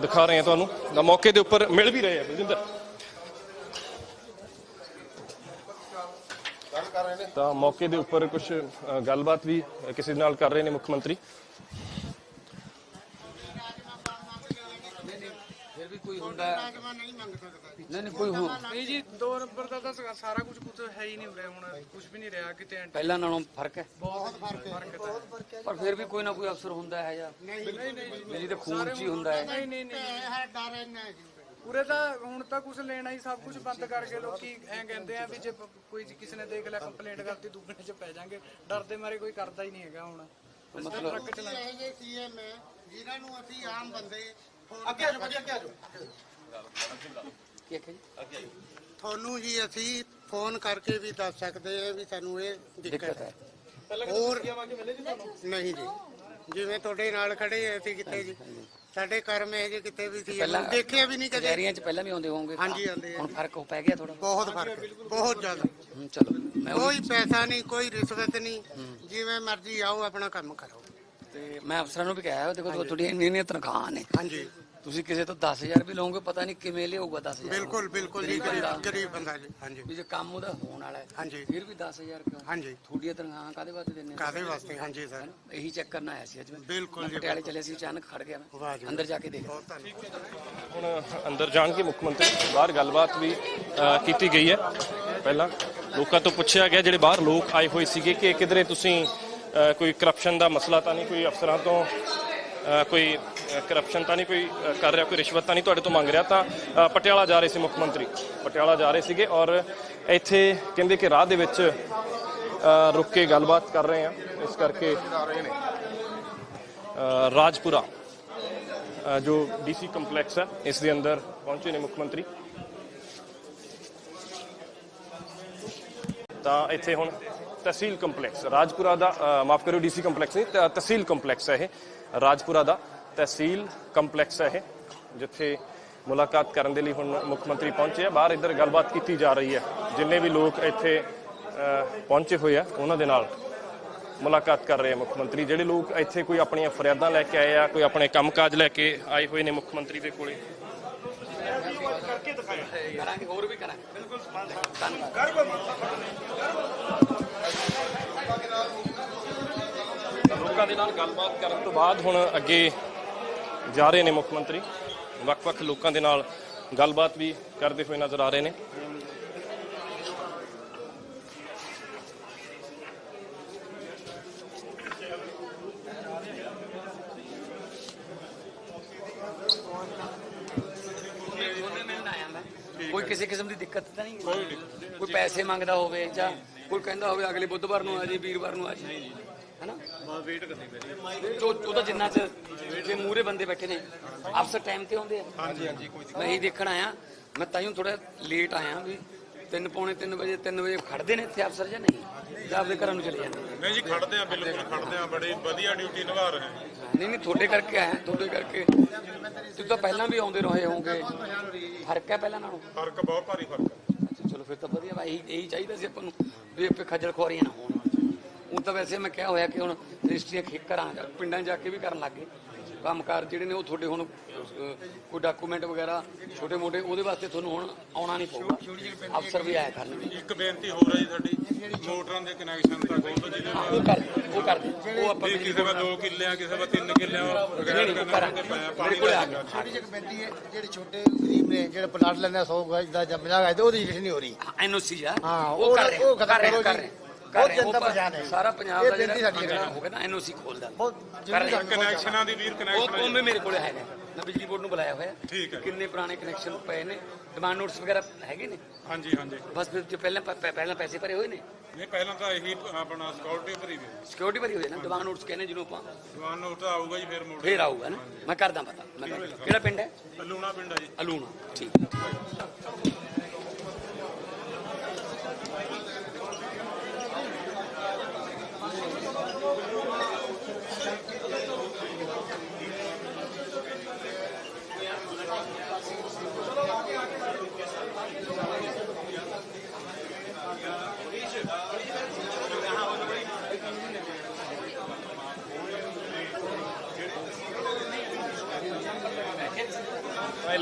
ਦਿਖਾ ਰਹੇ ਹਾਂ ਤੁਹਾਨੂੰ। ਤਾਂ ਮੌਕੇ ਦੇ ਉੱਪਰ ਮਿਲ ਵੀ ਰਹੇ ਆ ਬਲਜਿੰਦਰ। ਤਾਂ ਮੌਕੇ ਦੇ ਉੱਪਰ ਕੁਝ ਗੱਲਬਾਤ ਵੀ ਕਿਸੇ ਨਾਲ ਕਰ ਰਹੇ ਨੇ ਮੁੱਖ ਮੰਤਰੀ। ਫਿਰ ਵੀ ਕੋਈ ਹੁੰਦਾ। ਰਾਜਮਾ ਨਹੀਂ ਨਹੀਂ ਨਹੀਂ ਕੋਈ ਹੋ ਨਹੀਂ ਜੀ ਦੋ ਨੰਬਰ ਦਾ ਤਾਂ ਸਾਰਾ ਕੁਝ ਕੁਝ ਹੈ ਹੀ ਨਹੀਂ ਉਰੇ ਹੁਣ ਕੁਝ ਵੀ ਨਹੀਂ ਰਿਹਾ ਕਿਤੇ ਪਹਿਲਾਂ ਨਾਲੋਂ ਫ਼ਰਕ ਹੈ। ਬਹੁਤ ਫ਼ਰਕ ਹੈ। ਪਰ ਫਿਰ ਵੀ ਕੋਈ ਨਾ ਕੋਈ ਅਫਸਰ ਹੁੰਦਾ ਹੈ ਜਾਂ ਨਹੀਂ ਨਹੀਂ ਨਹੀਂ ਮੇਰੀ ਤਾਂ ਖੂਨ 'ਚ ਹੀ ਹੁੰਦਾ ਹੈ। ਨਹੀਂ ਨਹੀਂ ਨਹੀਂ। ਹੈ ਡਰ ਇੰਨਾ ਹੈ ਜੀ। ਉਰੇ। ਤਾਂ ਹੁਣ ਤਾਂ ਕੁਝ ਲੈਣਾ ਹੀ ਸਭ ਕੁਝ ਬੰਦ ਕਰਕੇ ਲੋਕੀ ਐਂ ਕਹਿੰਦੇ ਆ ਵੀ ਜੇ ਪ- ਕੋਈ ਕਿਸੇ ਨੇ ਦੇਖ ਲਿਆ ਕੰਪਲੇਂਟ ਕਰਤੀ ਦੁੱਗਣੇ ਚ ਪੈ ਜਾਾਂਗੇ। ਡਰਦੇ ਮਾਰੇ ਕੋਈ ਕਰਦਾ ਹੀ ਨਹੀਂ ਹੈਗਾ ਹੁਣ। ਮਤਲਬ ਟਰੱਕ ਚਲਾ ਇਹ ਜੇ ਸੀਐਮ ਹੈ ਜਿਨ੍ਹਾਂ ਨੂੰ ਅਸੀਂ ਆਮ ਬੰਦੇ ਫੋਨ ਅੱਗੇ ਆ ਜਾਓ ਭਾਜੀ, ਅੱਗੇ ਆ ਜਾਓ ਕੀ ਹੈ ਜੀ? ਤੁਹਾਨੂੰ ਜੀ ਅਸੀਂ ਫੋਨ ਕਰਕੇ ਵੀ ਦੱਸ ਸਕਦੇ ਹਾਂ ਵੀ ਸਾਨੂੰ ਇਹ ਦਿੱਕਤ ਹੈ। ਹੈ। ਹੋਰ ਨਹੀਂ ਜੀ। ਜਿਵੇਂ ਤੁਹਾਡੇ ਨਾਲ ਖੜੇ ਹਾਂ ਅਸੀਂ ਕਿਤੇ ਜੀ? ਸਾਡੇ ਕਰਮ ਹੈ ਜੀ ਕਿਤੇ ਵੀ ਸੀ ਪਹਿਲਾਂ ਦੇਖਿਆ ਵੀ ਨਹੀਂ ਕਦੇ। ਕਚਹਿਰੀਆਂ 'ਚ ਪਹਿਲਾਂ ਵੀ ਆਉਂਦੇ ਹੋਵੋਗੇ। ਹਾਂਜੀ, ਆਉਂਦੇ ਆ। ਹੁਣ ਫ਼ਰਕ ਹੋ ਪੈ ਗਿਆ ਥੋੜਾ ਬਹੁਤ। ਫ਼ਰਕ ਹੈ ਬਹੁਤ ਜ਼ਿਆਦਾ। ਚਲੋ ਮੈਂ ਉਹ- ਕੋਈ ਪੈਸਾ ਨਹੀਂ ਕੋਈ ਰਿਸ਼ਵਤ ਨਹੀਂ। ਜਿਵੇਂ ਮਰਜ਼ੀ ਆਓ ਆਪਣਾ ਕੰਮ ਕਰੋ। ਤੇ ਮੈਂ ਅਫਸਰਾਂ ਨੂੰ ਵੀ ਕਿਹਾ ਦੇਖੋ ਤੁਹਾਡੀਆਂ ਇੰਨੀਆਂ ਇੰਨੀਆਂ ਤਨਖਾਹਾਂ ਨੇ। ਹਾਂਜੀ। ਤੁਸੀਂ ਕਿਸੇ ਤੋਂ 10000 ਵੀ ਲਓਗੇ ਪਤਾ ਨਹੀਂ ਕਿਵੇਂ ਲਿਆਊਗਾ 10000 ਬਿਲਕੁਲ ਬਿਲਕੁਲ ਜੀ ਗਰੀਬ ਗਰੀਬ ਬੰਦਾ। ਜੀ ਹਾਂਜੀ। ਵੀ ਜੇ ਕੰਮ ਉਹਦਾ ਹੋਣ ਵਾਲਾ ਹੈ ਹਾਂਜੀ। ਫਿਰ ਵੀ 10000 ਕਿਉਂ? ਹਾਂਜੀ। ਤੁਹਾਡੀਆਂ ਤਨਖਾਹਾਂ ਕਾਦੇ ਵਾਸਤੇ ਹੋ? ਕਾਦੇ ਵਾਸਤੇ? ਹਾਂਜੀ ਸਰ। ਇਹੀ ਚੈੱਕ ਕਰਨ ਆਇਆ ਸੀ ਅੱਜ ਮੈਂ। ਬਿਲਕੁਲ ਜੀ, ਪਟਿਆਲੇ ਚਲੇ ਸੀ ਅਚਾਨਕ ਖੜ ਗਿਆ ਮੈਂ। ਅੰਦਰ ਜਾ ਕੇ ਦੇਖ। ਬਹੁਤ ਧੰਨਵਾਦ। ਹੁਣ ਅੰਦਰ ਜਾਣ ਕੇ ਮੁੱਖ ਮੰਤਰੀ ਬਾਹਰ ਗੱਲਬਾਤ ਵੀ ਕੀਤੀ ਗਈ ਹੈ। ਪਹਿਲਾਂ ਲੋਕਾਂ ਤੋਂ ਪੁੱਛਿਆ ਗਿਆ ਜਿਹੜੇ ਬਾਹਰ ਲੋਕ ਆਏ ਹੋਏ ਸੀਗੇ ਕਿ ਕਿਧਰੇ ਤੁਸੀਂ ਕੋਈ ਕਰਪਸ਼ਨ ਦਾ ਮਸਲਾ ਤਾਂ ਨਹੀਂ ਕੋਈ ਅਫਸਰਾਂ ਤੋਂ ਕੋਈ ਕਰਪਸ਼ਨ ਤਾਂ ਨਹੀਂ ਕੋਈ ਕਰ ਰਿਹਾ ਕੋਈ ਰਿਸ਼ਵਤ ਤਾਂ ਨਹੀਂ ਤੁਹਾਡੇ ਤੋਂ ਮੰਗ ਰਿਹਾ ਤਾਂ ਪਟਿਆਲਾ ਜਾ ਰਹੇ ਸੀ ਮੁੱਖ ਮੰਤਰੀ। ਪਟਿਆਲਾ ਜਾ ਰਹੇ ਸੀਗੇ ਔਰ ਇੱਥੇ ਕਹਿੰਦੇ ਕਿ ਰਾਹ ਦੇ ਵਿੱਚ ਰੁਕ ਕੇ ਗੱਲਬਾਤ ਕਰ ਰਹੇ ਆ ਇਸ ਕਰਕੇ ਰਾਜਪੁਰਾ ਅ, ਜੋ ਡੀਸੀ ਕੰਪਲੈਕਸ ਹੈ ਇਸ ਦੇ ਅੰਦਰ ਪਹੁੰਚੇ ਨੇ ਮੁੱਖ ਮੰਤਰੀ। ਤਾਂ ਇੱਥੇ ਹੁਣ ਤਹਿਸੀਲ ਕੰਪਲੈਕਸ ਰਾਜਪੁਰਾ ਦਾ ਮਾਫ ਕਰਿਓ ਡੀਸੀ ਕੰਪਲੈਕਸ ਨਹੀਂ ਤਹਿਸੀਲ ਕੰਪਲੈਕਸ ਹੈ ਇਹ। ਰਾਜਪੁਰਾ ਦਾ ਤਹਿਸੀਲ ਕੰਪਲੈਕਸ ਹੈ ਇਹ ਜਿੱਥੇ ਮੁਲਾਕਾਤ ਕਰਨ ਦੇ ਲਈ ਹੁਣ ਮੁੱਖ ਮੰਤਰੀ ਪਹੁੰਚੇ ਆ। ਬਾਹਰ ਇੱਧਰ ਗੱਲਬਾਤ ਕੀਤੀ ਜਾ ਰਹੀ ਹੈ। ਜਿੰਨੇ ਵੀ ਲੋਕ ਇੱਥੇ ਪਹੁੰਚੇ ਹੋਏ ਆ ਉਹਨਾਂ ਦੇ ਨਾਲ ਮੁਲਾਕਾਤ ਕਰ ਰਹੇ ਆ ਮੁੱਖ ਮੰਤਰੀ। ਜਿਹੜੇ ਲੋਕ ਇੱਥੇ ਕੋਈ ਆਪਣੀਆਂ ਫਰਿਆਦਾਂ ਲੈ ਕੇ ਆਏ ਆ ਕੋਈ ਆਪਣੇ ਕੰਮਕਾਜ ਲੈ ਕੇ ਆਏ ਹੋਏ ਨੇ ਮੁੱਖ ਮੰਤਰੀ ਦੇ ਕੋਲੇ। ਕਰਾਂਗੇ ਹੋਰ ਵੀ ਕਰਾਂਗੇ। ਬਿਲਕੁਲ ਲੋਕਾਂ ਦੇ ਨਾਲ ਗੱਲਬਾਤ ਕਰਨ ਤੋਂ ਬਾਅਦ ਹੁਣ ਅੱਗੇ ਜਾ ਰਹੇ ਨੇ ਮੁੱਖ ਮੰਤਰੀ। ਵੱਖ-ਵੱਖ ਲੋਕਾਂ ਦੇ ਨਾਲ ਗੱਲਬਾਤ ਵੀ ਕਰਦੇ ਹੋਏ ਨਜ਼ਰ ਆ ਰਹੇ ਨੇ। ਕੋਈ ਕਿਸੇ ਕਿਸਮ ਦੀ ਦਿੱਕਤ ਤਾਂ ਨਹੀਂ? ਕੋਈ ਪੈਸੇ ਮੰਗਦਾ ਹੋਵੇ ਜਾਂ ਕੋਈ ਕਹਿੰਦਾ ਹੋਵੇ ਅਗਲੇ ਬੁੱਧਵਾਰ ਨੂੰ ਆ ਜੀ ਵੀਰਵਾਰ ਨੂੰ ਆ ਜੀ ਹੈਨਾ? ਬਸ ਵੇਟ ਕਰਨੀ ਪੈਂਦੀ ਜੋ ਉਹਦਾ ਜਿੰਨਾ ਚ ਜੇ ਮੂਰੇ ਬੰਦੇ ਬੈਠੇ ਨੇ ਅਫਸਰ ਟਾਈਮ ਤੇ ਆਉਂਦੇ ਆ। ਹਾਂਜੀ ਹਾਂਜੀ ਕੋਈ ਮੈਂ ਇਹੀ ਦੇਖਣ ਆਇਆ ਮੈਂ ਤਾਈਓ ਥੋੜਾ ਲੇਟ ਆਇਆ ਵੀ 3 ਪੌਣੇ 3 ਵਜੇ 3 ਵਜੇ ਖੜਦੇ ਨੇ ਇੱਥੇ ਅਫਸਰ ਜਾਂ ਨਹੀਂ? ਜਾਂ ਆਪਦੇ ਘਰਾਂ ਨੂੰ ਚਲੇ ਜਾਂਦੇ ਨੇ? ਨਹੀਂ ਜੀ ਖੜਦੇ ਆ ਬਿਲਕੁਲ ਖੜਦੇ ਆ ਬੜੀ ਵਧੀਆ ਡਿਊਟੀ ਨਿਭਾ ਰਹੇ ਹਾਂ ਨਹੀਂ ਨਹੀਂ ਤੁਹਾਡੇ ਕਰਕੇ ਆਇਆ ਤੁਹਾਡੇ ਕਰਕੇ। ਤੁਸੀਂ ਤਾਂ ਪਹਿਲਾਂ ਵੀ ਆਉਂਦੇ ਰਹੇ ਹੋਵੋਗੇ। ਫ਼ਰਕ ਹੈ ਪਹਿਲਾਂ ਨਾਲੋਂ? ਫ਼ਰਕ ਬਹੁਤ ਭਾਰੀ ਫ਼ਰਕ ਹੈ। ਅੱਛਾ ਚਲੋ ਫਿਰ ਤਾਂ ਵਧੀਆ ਇਹੀ ਇਹੀ ਚਾਹੀਦਾ ਸੀ ਆਪਾਂ ਨੂੰ ਵੀ ਆਪੇ ਖੱਜਲ ਖੁਆਰੀਆਂ ਨਾ ਹੋਣ। ਉਹ ਤਾਂ ਵੈਸੇ ਮੈਂ ਕਿਹਾ ਹੋਇਆ ਕਿ ਹੁਣ ਰਜਿਸਟਰੀਆਂ ਘਰਾਂ ਜਾ ਪਿੰਡਾਂ ਜਾ ਕੇ ਵੀ ਕਰਨ ਲੱਗੇ ਕੰਮਕਾਰ ਜਿਹੜੇ ਨੇ ਉਹ ਤੁਹਾਡੇ ਹੁਣ ਕੋਈ ਡਾਕੂਮੈਂਟ ਵਗੈਰਾ ਛੋਟੇ ਮੋਟੇ ਉਹਦੇ ਵਾਸਤੇ ਤੁਹਾਨੂੰ ਹੁਣ ਆਉਣਾ ਨਹੀਂ ਪਊਗਾ। ਅਫਸਰ ਵੀ ਆਇਆ ਕਰਨਗੇ ਇੱਕ ਬੇਨਤੀ ਹੋਰ ਹੈ ਜੀ ਸਾਡੀ ਮੋਟਰਾਂ ਦੇ ਕਨੈਕਸ਼ਨ ਤਾਂ ਗੋਲਡ ਜ਼ਿਲ੍ਹੇ ਉਹ ਕਰ ਉਹ ਕਰਦੇ ਉਹ ਆਪਾਂ ਕਿਸੇ ਵਾ 2 ਕਿੱਲੇ ਆ ਕਿਸੇ ਵਾ 3 ਕਿੱਲੇ ਆ ਉਹ ਕਰਨਾ ਪਾਣੀ ਕੋਲ ਆ ਗਿਆ ਥੋੜੀ ਜਿਹੀ ਬੇਨਤੀ ਹੈ ਜਿਹੜੇ ਛੋਟੇ ਗਰੀਬ ਨੇ ਜਿਹੜੇ ਪਲਾਟ ਲੈਂਦੇ ਆ 100 ਗਜ ਦਾ ਜਾਂ 50 ਗਜ ਦਾ ਉਹਦੀ ਰਜਿਸਟਰੀ ਨਹੀਂ ਹੋ ਰਹੀ। ਐਨਓਸੀ ਆ। ਹਾਂ, ਉਹ ਕਰ ਰਹੇ ਉਹ ਕਰ ਕਰੋ ਕਰ। ਰਹੇ ਬਹੁਤ ਜਨਤਾ ਪਰੇਸ਼ਾਨ ਹੈ। ਸਾਰਾ ਪੰਜਾਬ ਦਾ ਜਿਹੜਾ ਸਾਡੀ ਹੈ। ਹੋਗਾ ਨਾ ਐਨਓਸੀ ਖੋਲਦਾ। ਬਹੁਤ ਕਰ ਰਹੇ ਜ਼ਰੂਰੀ ਕਨੈਕਸ਼ਨਾਂ ਦੀ ਵੀਰ ਕਨੈਕਸ਼ਨ ਉਹ ਵੀ ਮੇਰੇ ਕੋਲੇ ਹੈਗਾ ਮੈਂ ਬਿਜਲੀ ਬੋਰਡ ਨੂੰ ਬੁਲਾਇਆ ਹੋਇਆ। ਠੀਕ ਹੈ। ਕਿੰਨੇ ਪੁਰਾਣੇ ਕਨੈਕਸ਼ਨ ਪਏ ਨੇ। ਡਿਮਾਂਡ ਨੋਟਸ ਵਗੈਰਾ ਹੈਗੇ ਨੇ? ਹਾਂਜੀ ਹਾਂਜੀ। ਬਸ ਫਿਰ ਜੋ ਪਹਿਲਾਂ ਪਹਿਲਾਂ ਪੈਸੇ ਭਰੇ ਹੋਏ ਨੇ? ਨਹੀਂ ਪਹਿਲਾਂ ਤਾਂ ਇਹੀ ਆਪਣਾ ਸਿਕਿਉਰਿਟੀ ਭਰੀ ਵੀ ਸਿਕਿਉਰਿਟੀ ਭਰੀ ਹੋਈ ਹੈ ਨਾ? ਡਿਮਾਂਡ ਨੋਟਸ ਕਹਿੰਦੇ ਜਿਹਨੂੰ ਆਪਾਂ ਜਵਾਨ ਨੂੰ ਤਾਂ ਆਊਗਾ ਜੀ ਫਿਰ ਮੋਟਰ ਫੇਰ ਆਊਗਾ ਨਾ? ਮੈਂ ਕਰਦਾ ਪਤਾ। ਮੈਂ। ਕਿਹੜਾ ਪਿੰਡ ਹੈ? ਲੂਣਾ ਪਿੰਡ ਆ ਜੀ। ਅਲੂਣਾ। ਠੀਕ।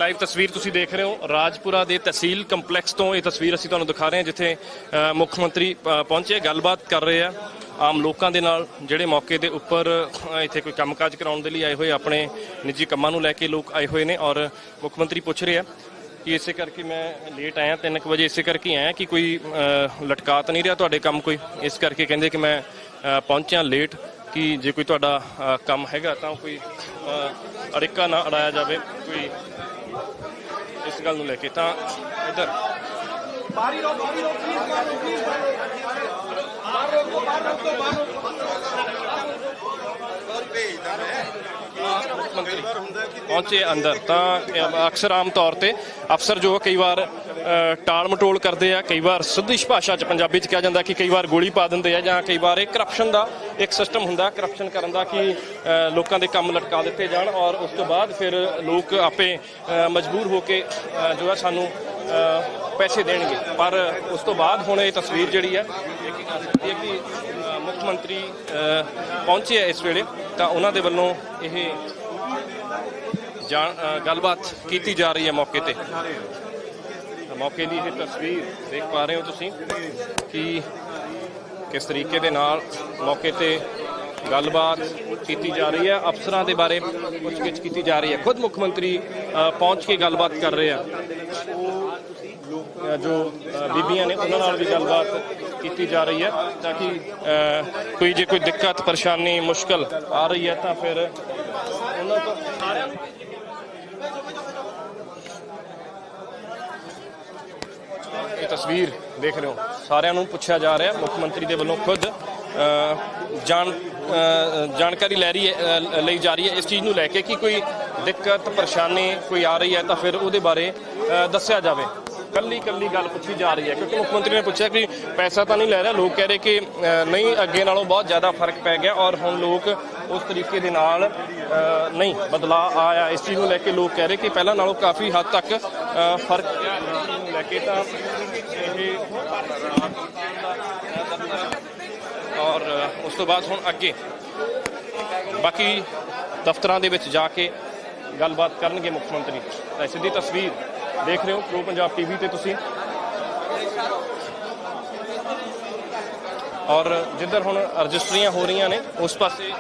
ਲਾਈਵ ਤਸਵੀਰ ਤੁਸੀਂ ਦੇਖ ਰਹੇ ਹੋ। ਰਾਜਪੁਰਾ ਦੇ ਤਹਿਸੀਲ ਕੰਪਲੈਕਸ ਤੋਂ ਇਹ ਤਸਵੀਰ ਅਸੀਂ ਤੁਹਾਨੂੰ ਦਿਖਾ ਰਹੇ ਹਾਂ ਜਿੱਥੇ ਮੁੱਖ ਮੰਤਰੀ ਅ, ਪਹੁੰਚੇ ਗੱਲਬਾਤ ਕਰ ਰਹੇ ਆ। ਆਮ ਲੋਕਾਂ ਦੇ ਨਾਲ ਜਿਹੜੇ ਮੌਕੇ ਦੇ ਉੱਪਰ ਇੱਥੇ ਕੋਈ ਕੰਮਕਾਜ ਕਰਾਉਣ ਦੇ ਲਈ ਆਏ ਹੋਏ ਆਪਣੇ ਨਿੱਜੀ ਕੰਮਾਂ ਨੂੰ ਲੈ ਕੇ ਲੋਕ ਆਏ ਹੋਏ ਨੇ ਔਰ ਮੁੱਖ ਮੰਤਰੀ ਪੁੱਛ ਰਹੇ ਆ ਕਿ ਇਸੇ ਕਰਕੇ ਮੈਂ ਲੇਟ ਆਇਆ 3 ਵਜੇ ਇਸੇ ਕਰਕੇ ਆਇਆ ਕਿ ਕੋਈ ਲਟਕਾ ਤਾਂ ਨਹੀਂ ਰਿਹਾ ਤੁਹਾਡੇ ਕੰਮ ਕੋਈ? ਇਸ ਕਰਕੇ ਕਹਿੰਦੇ ਕਿ ਮੈਂ ਪਹੁੰਚਿਆ ਲੇਟ ਕਿ ਜੇ ਕੋਈ ਤੁਹਾਡਾ ਕੰਮ ਹੈਗਾ ਤਾਂ ਕੋਈ ਅੜਿੱਕਾ ਨਾ ਅੜਾਇਆ ਜਾਵੇ ਕੋਈ ਇਸ ਗੱਲ ਨੂੰ ਲੈ ਕੇ ਤਾਂ ਇੱਧਰ। ਮੰਤਰੀ। ਪਹੁੰਚੇ ਅੰਦਰ ਤਾਂ ਅਕਸਰ ਆਮ ਤੌਰ ਤੇ ਅਫਸਰ ਜੋ ਕਈ ਵਾਰ ਟਾਲ ਮਟੋਲ ਕਰਦੇ ਆ ਕਈ ਵਾਰ ਸਿੱਧੀ ਭਾਸ਼ਾ ਚ ਪੰਜਾਬੀ ਚ ਕਿਹਾ ਜਾਂਦਾ ਕਿ ਕਈ ਵਾਰ ਗੋਲੀ ਪਾ ਦਿੰਦੇ ਆ ਜਾਂ ਕਈ ਵਾਰ ਇਹ ਕਰਪਸ਼ਨ ਦਾ ਇੱਕ ਸਿਸਟਮ ਹੁੰਦਾ ਕਰਪਸ਼ਨ ਕਰਨ ਦਾ ਕਿ ਲੋਕਾਂ ਦੇ ਕੰਮ ਲਟਕਾ ਦਿੱਤੇ ਜਾਣ ਔਰ ਉਸ ਤੋਂ ਬਾਅਦ ਫਿਰ ਲੋਕ ਆਪੇ ਮਜਬੂਰ ਹੋ ਕੇ ਜੋ ਹੈ ਸਾਨੂੰ ਪੈਸੇ ਦੇਣਗੇ। ਪਰ ਉਸ ਤੋਂ ਬਾਅਦ ਹੁਣ ਇਹ ਤਸਵੀਰ ਜਿਹੜੀ ਹੈ ਇਹ ਕੀ ਮੁੱਖ ਮੰਤਰੀ ਪਹੁੰਚੇ ਇਸ ਵੇਲੇ ਤਾਂ ਉਹਨਾਂ ਦੇ ਵੱਲੋਂ ਇਹ ਗੱਲਬਾਤ ਕੀਤੀ ਜਾ ਰਹੀ ਹੈ ਮੌਕੇ ਤੇ। ਮੌਕੇ ਦੀ ਇਹ ਤਸਵੀਰ ਦੇਖ ਪਾ ਰਹੇ ਹੋ ਤੁਸੀਂ ਕਿ ਕਿਸ ਤਰੀਕੇ ਦੇ ਨਾਲ ਮੌਕੇ ਤੇ ਗੱਲਬਾਤ ਕੀਤੀ ਜਾ ਰਹੀ ਹੈ, ਅਫਸਰਾਂ ਦੇ ਬਾਰੇ ਪੁੱਛਗਿੱਛ ਕੀਤੀ ਜਾ ਰਹੀ ਹੈ। ਖੁਦ ਮੁੱਖ ਮੰਤਰੀ ਪਹੁੰਚ ਕੇ ਗੱਲਬਾਤ ਕਰ ਰਹੇ ਆ। ਜੋ ਬੀਬੀਆਂ ਨੇ ਉਹਨਾਂ ਨਾਲ ਵੀ ਗੱਲਬਾਤ ਕੀਤੀ ਜਾ ਰਹੀ ਹੈ ਤਾਂ ਕਿ ਕੋਈ ਜੇ ਕੋਈ ਦਿੱਕਤ, ਪਰੇਸ਼ਾਨੀ, ਮੁਸ਼ਕਲ ਆ ਰਹੀ ਹੈ ਤਾਂ ਫਿਰ ਉਹਨਾਂ ਤੋਂ ਸਾਰਿਆਂ ਨੂੰ ਤਸਵੀਰ ਦੇਖ ਰਹੇ ਹੋ। ਸਾਰਿਆਂ ਨੂੰ ਪੁੱਛਿਆ ਜਾ ਰਿਹਾ, ਮੁੱਖ ਮੰਤਰੀ ਦੇ ਵੱਲੋਂ ਖੁਦ ਜਾਣ ਜਾਣਕਾਰੀ ਲੈ ਰਹੀ ਹੈ ਲਈ ਜਾ ਰਹੀ ਹੈ। ਇਸ ਚੀਜ਼ ਨੂੰ ਲੈ ਕੇ ਕਿ ਕੋਈ ਦਿੱਕਤ, ਪਰੇਸ਼ਾਨੀ ਕੋਈ ਆ ਰਹੀ ਹੈ ਤਾਂ ਫਿਰ ਉਹਦੇ ਬਾਰੇ ਦੱਸਿਆ ਜਾਵੇ। ਕੱਲੀ ਕੱਲੀ ਗੱਲ ਪੁੱਛੀ ਜਾ ਰਹੀ ਹੈ, ਕਿਉਂਕਿ ਮੁੱਖ ਮੰਤਰੀ ਨੇ ਪੁੱਛਿਆ ਕਿ ਪੈਸਾ ਤਾਂ ਨਹੀਂ ਲੈ ਰਿਹਾ। ਲੋਕ ਕਹਿ ਰਹੇ ਕਿ ਨਹੀਂ, ਅੱਗੇ ਨਾਲੋਂ ਬਹੁਤ ਜ਼ਿਆਦਾ ਫ਼ਰਕ ਪੈ ਗਿਆ ਔਰ ਹੁਣ ਲੋਕ ਉਸ ਤਰੀਕੇ ਦੇ ਨਾਲ ਨਹੀਂ, ਬਦਲਾਅ ਆਇਆ। ਇਸ ਚੀਜ਼ ਨੂੰ ਲੈ ਕੇ ਲੋਕ ਕਹਿ ਰਹੇ ਕਿ ਪਹਿਲਾਂ ਨਾਲੋਂ ਕਾਫੀ ਹੱਦ ਤੱਕ ਫ਼ਰਕ ਨੂੰ ਲੈ ਕੇ ਤਾਂ ਔਰ ਉਸ ਤੋਂ ਬਾਅਦ ਹੁਣ ਅੱਗੇ। ਬਾਕੀ ਦਫ਼ਤਰਾਂ ਦੇ ਵਿੱਚ ਜਾ ਕੇ ਗੱਲਬਾਤ ਕਰਨਗੇ ਮੁੱਖ ਮੰਤਰੀ। ਤਾਂ ਸਿੱਧੀ ਤਸਵੀਰ ਦੇਖ ਰਹੇ ਹੋ, ਪ੍ਰੋ ਪੰਜਾਬ ਟੀਵੀ ਤੇ ਤੁਸੀਂ। ਔਰ ਜਿੱਧਰ ਹੁਣ ਰਜਿਸਟਰੀਆਂ ਹੋ ਰਹੀਆਂ ਨੇ, ਉਸ ਪਾਸੇ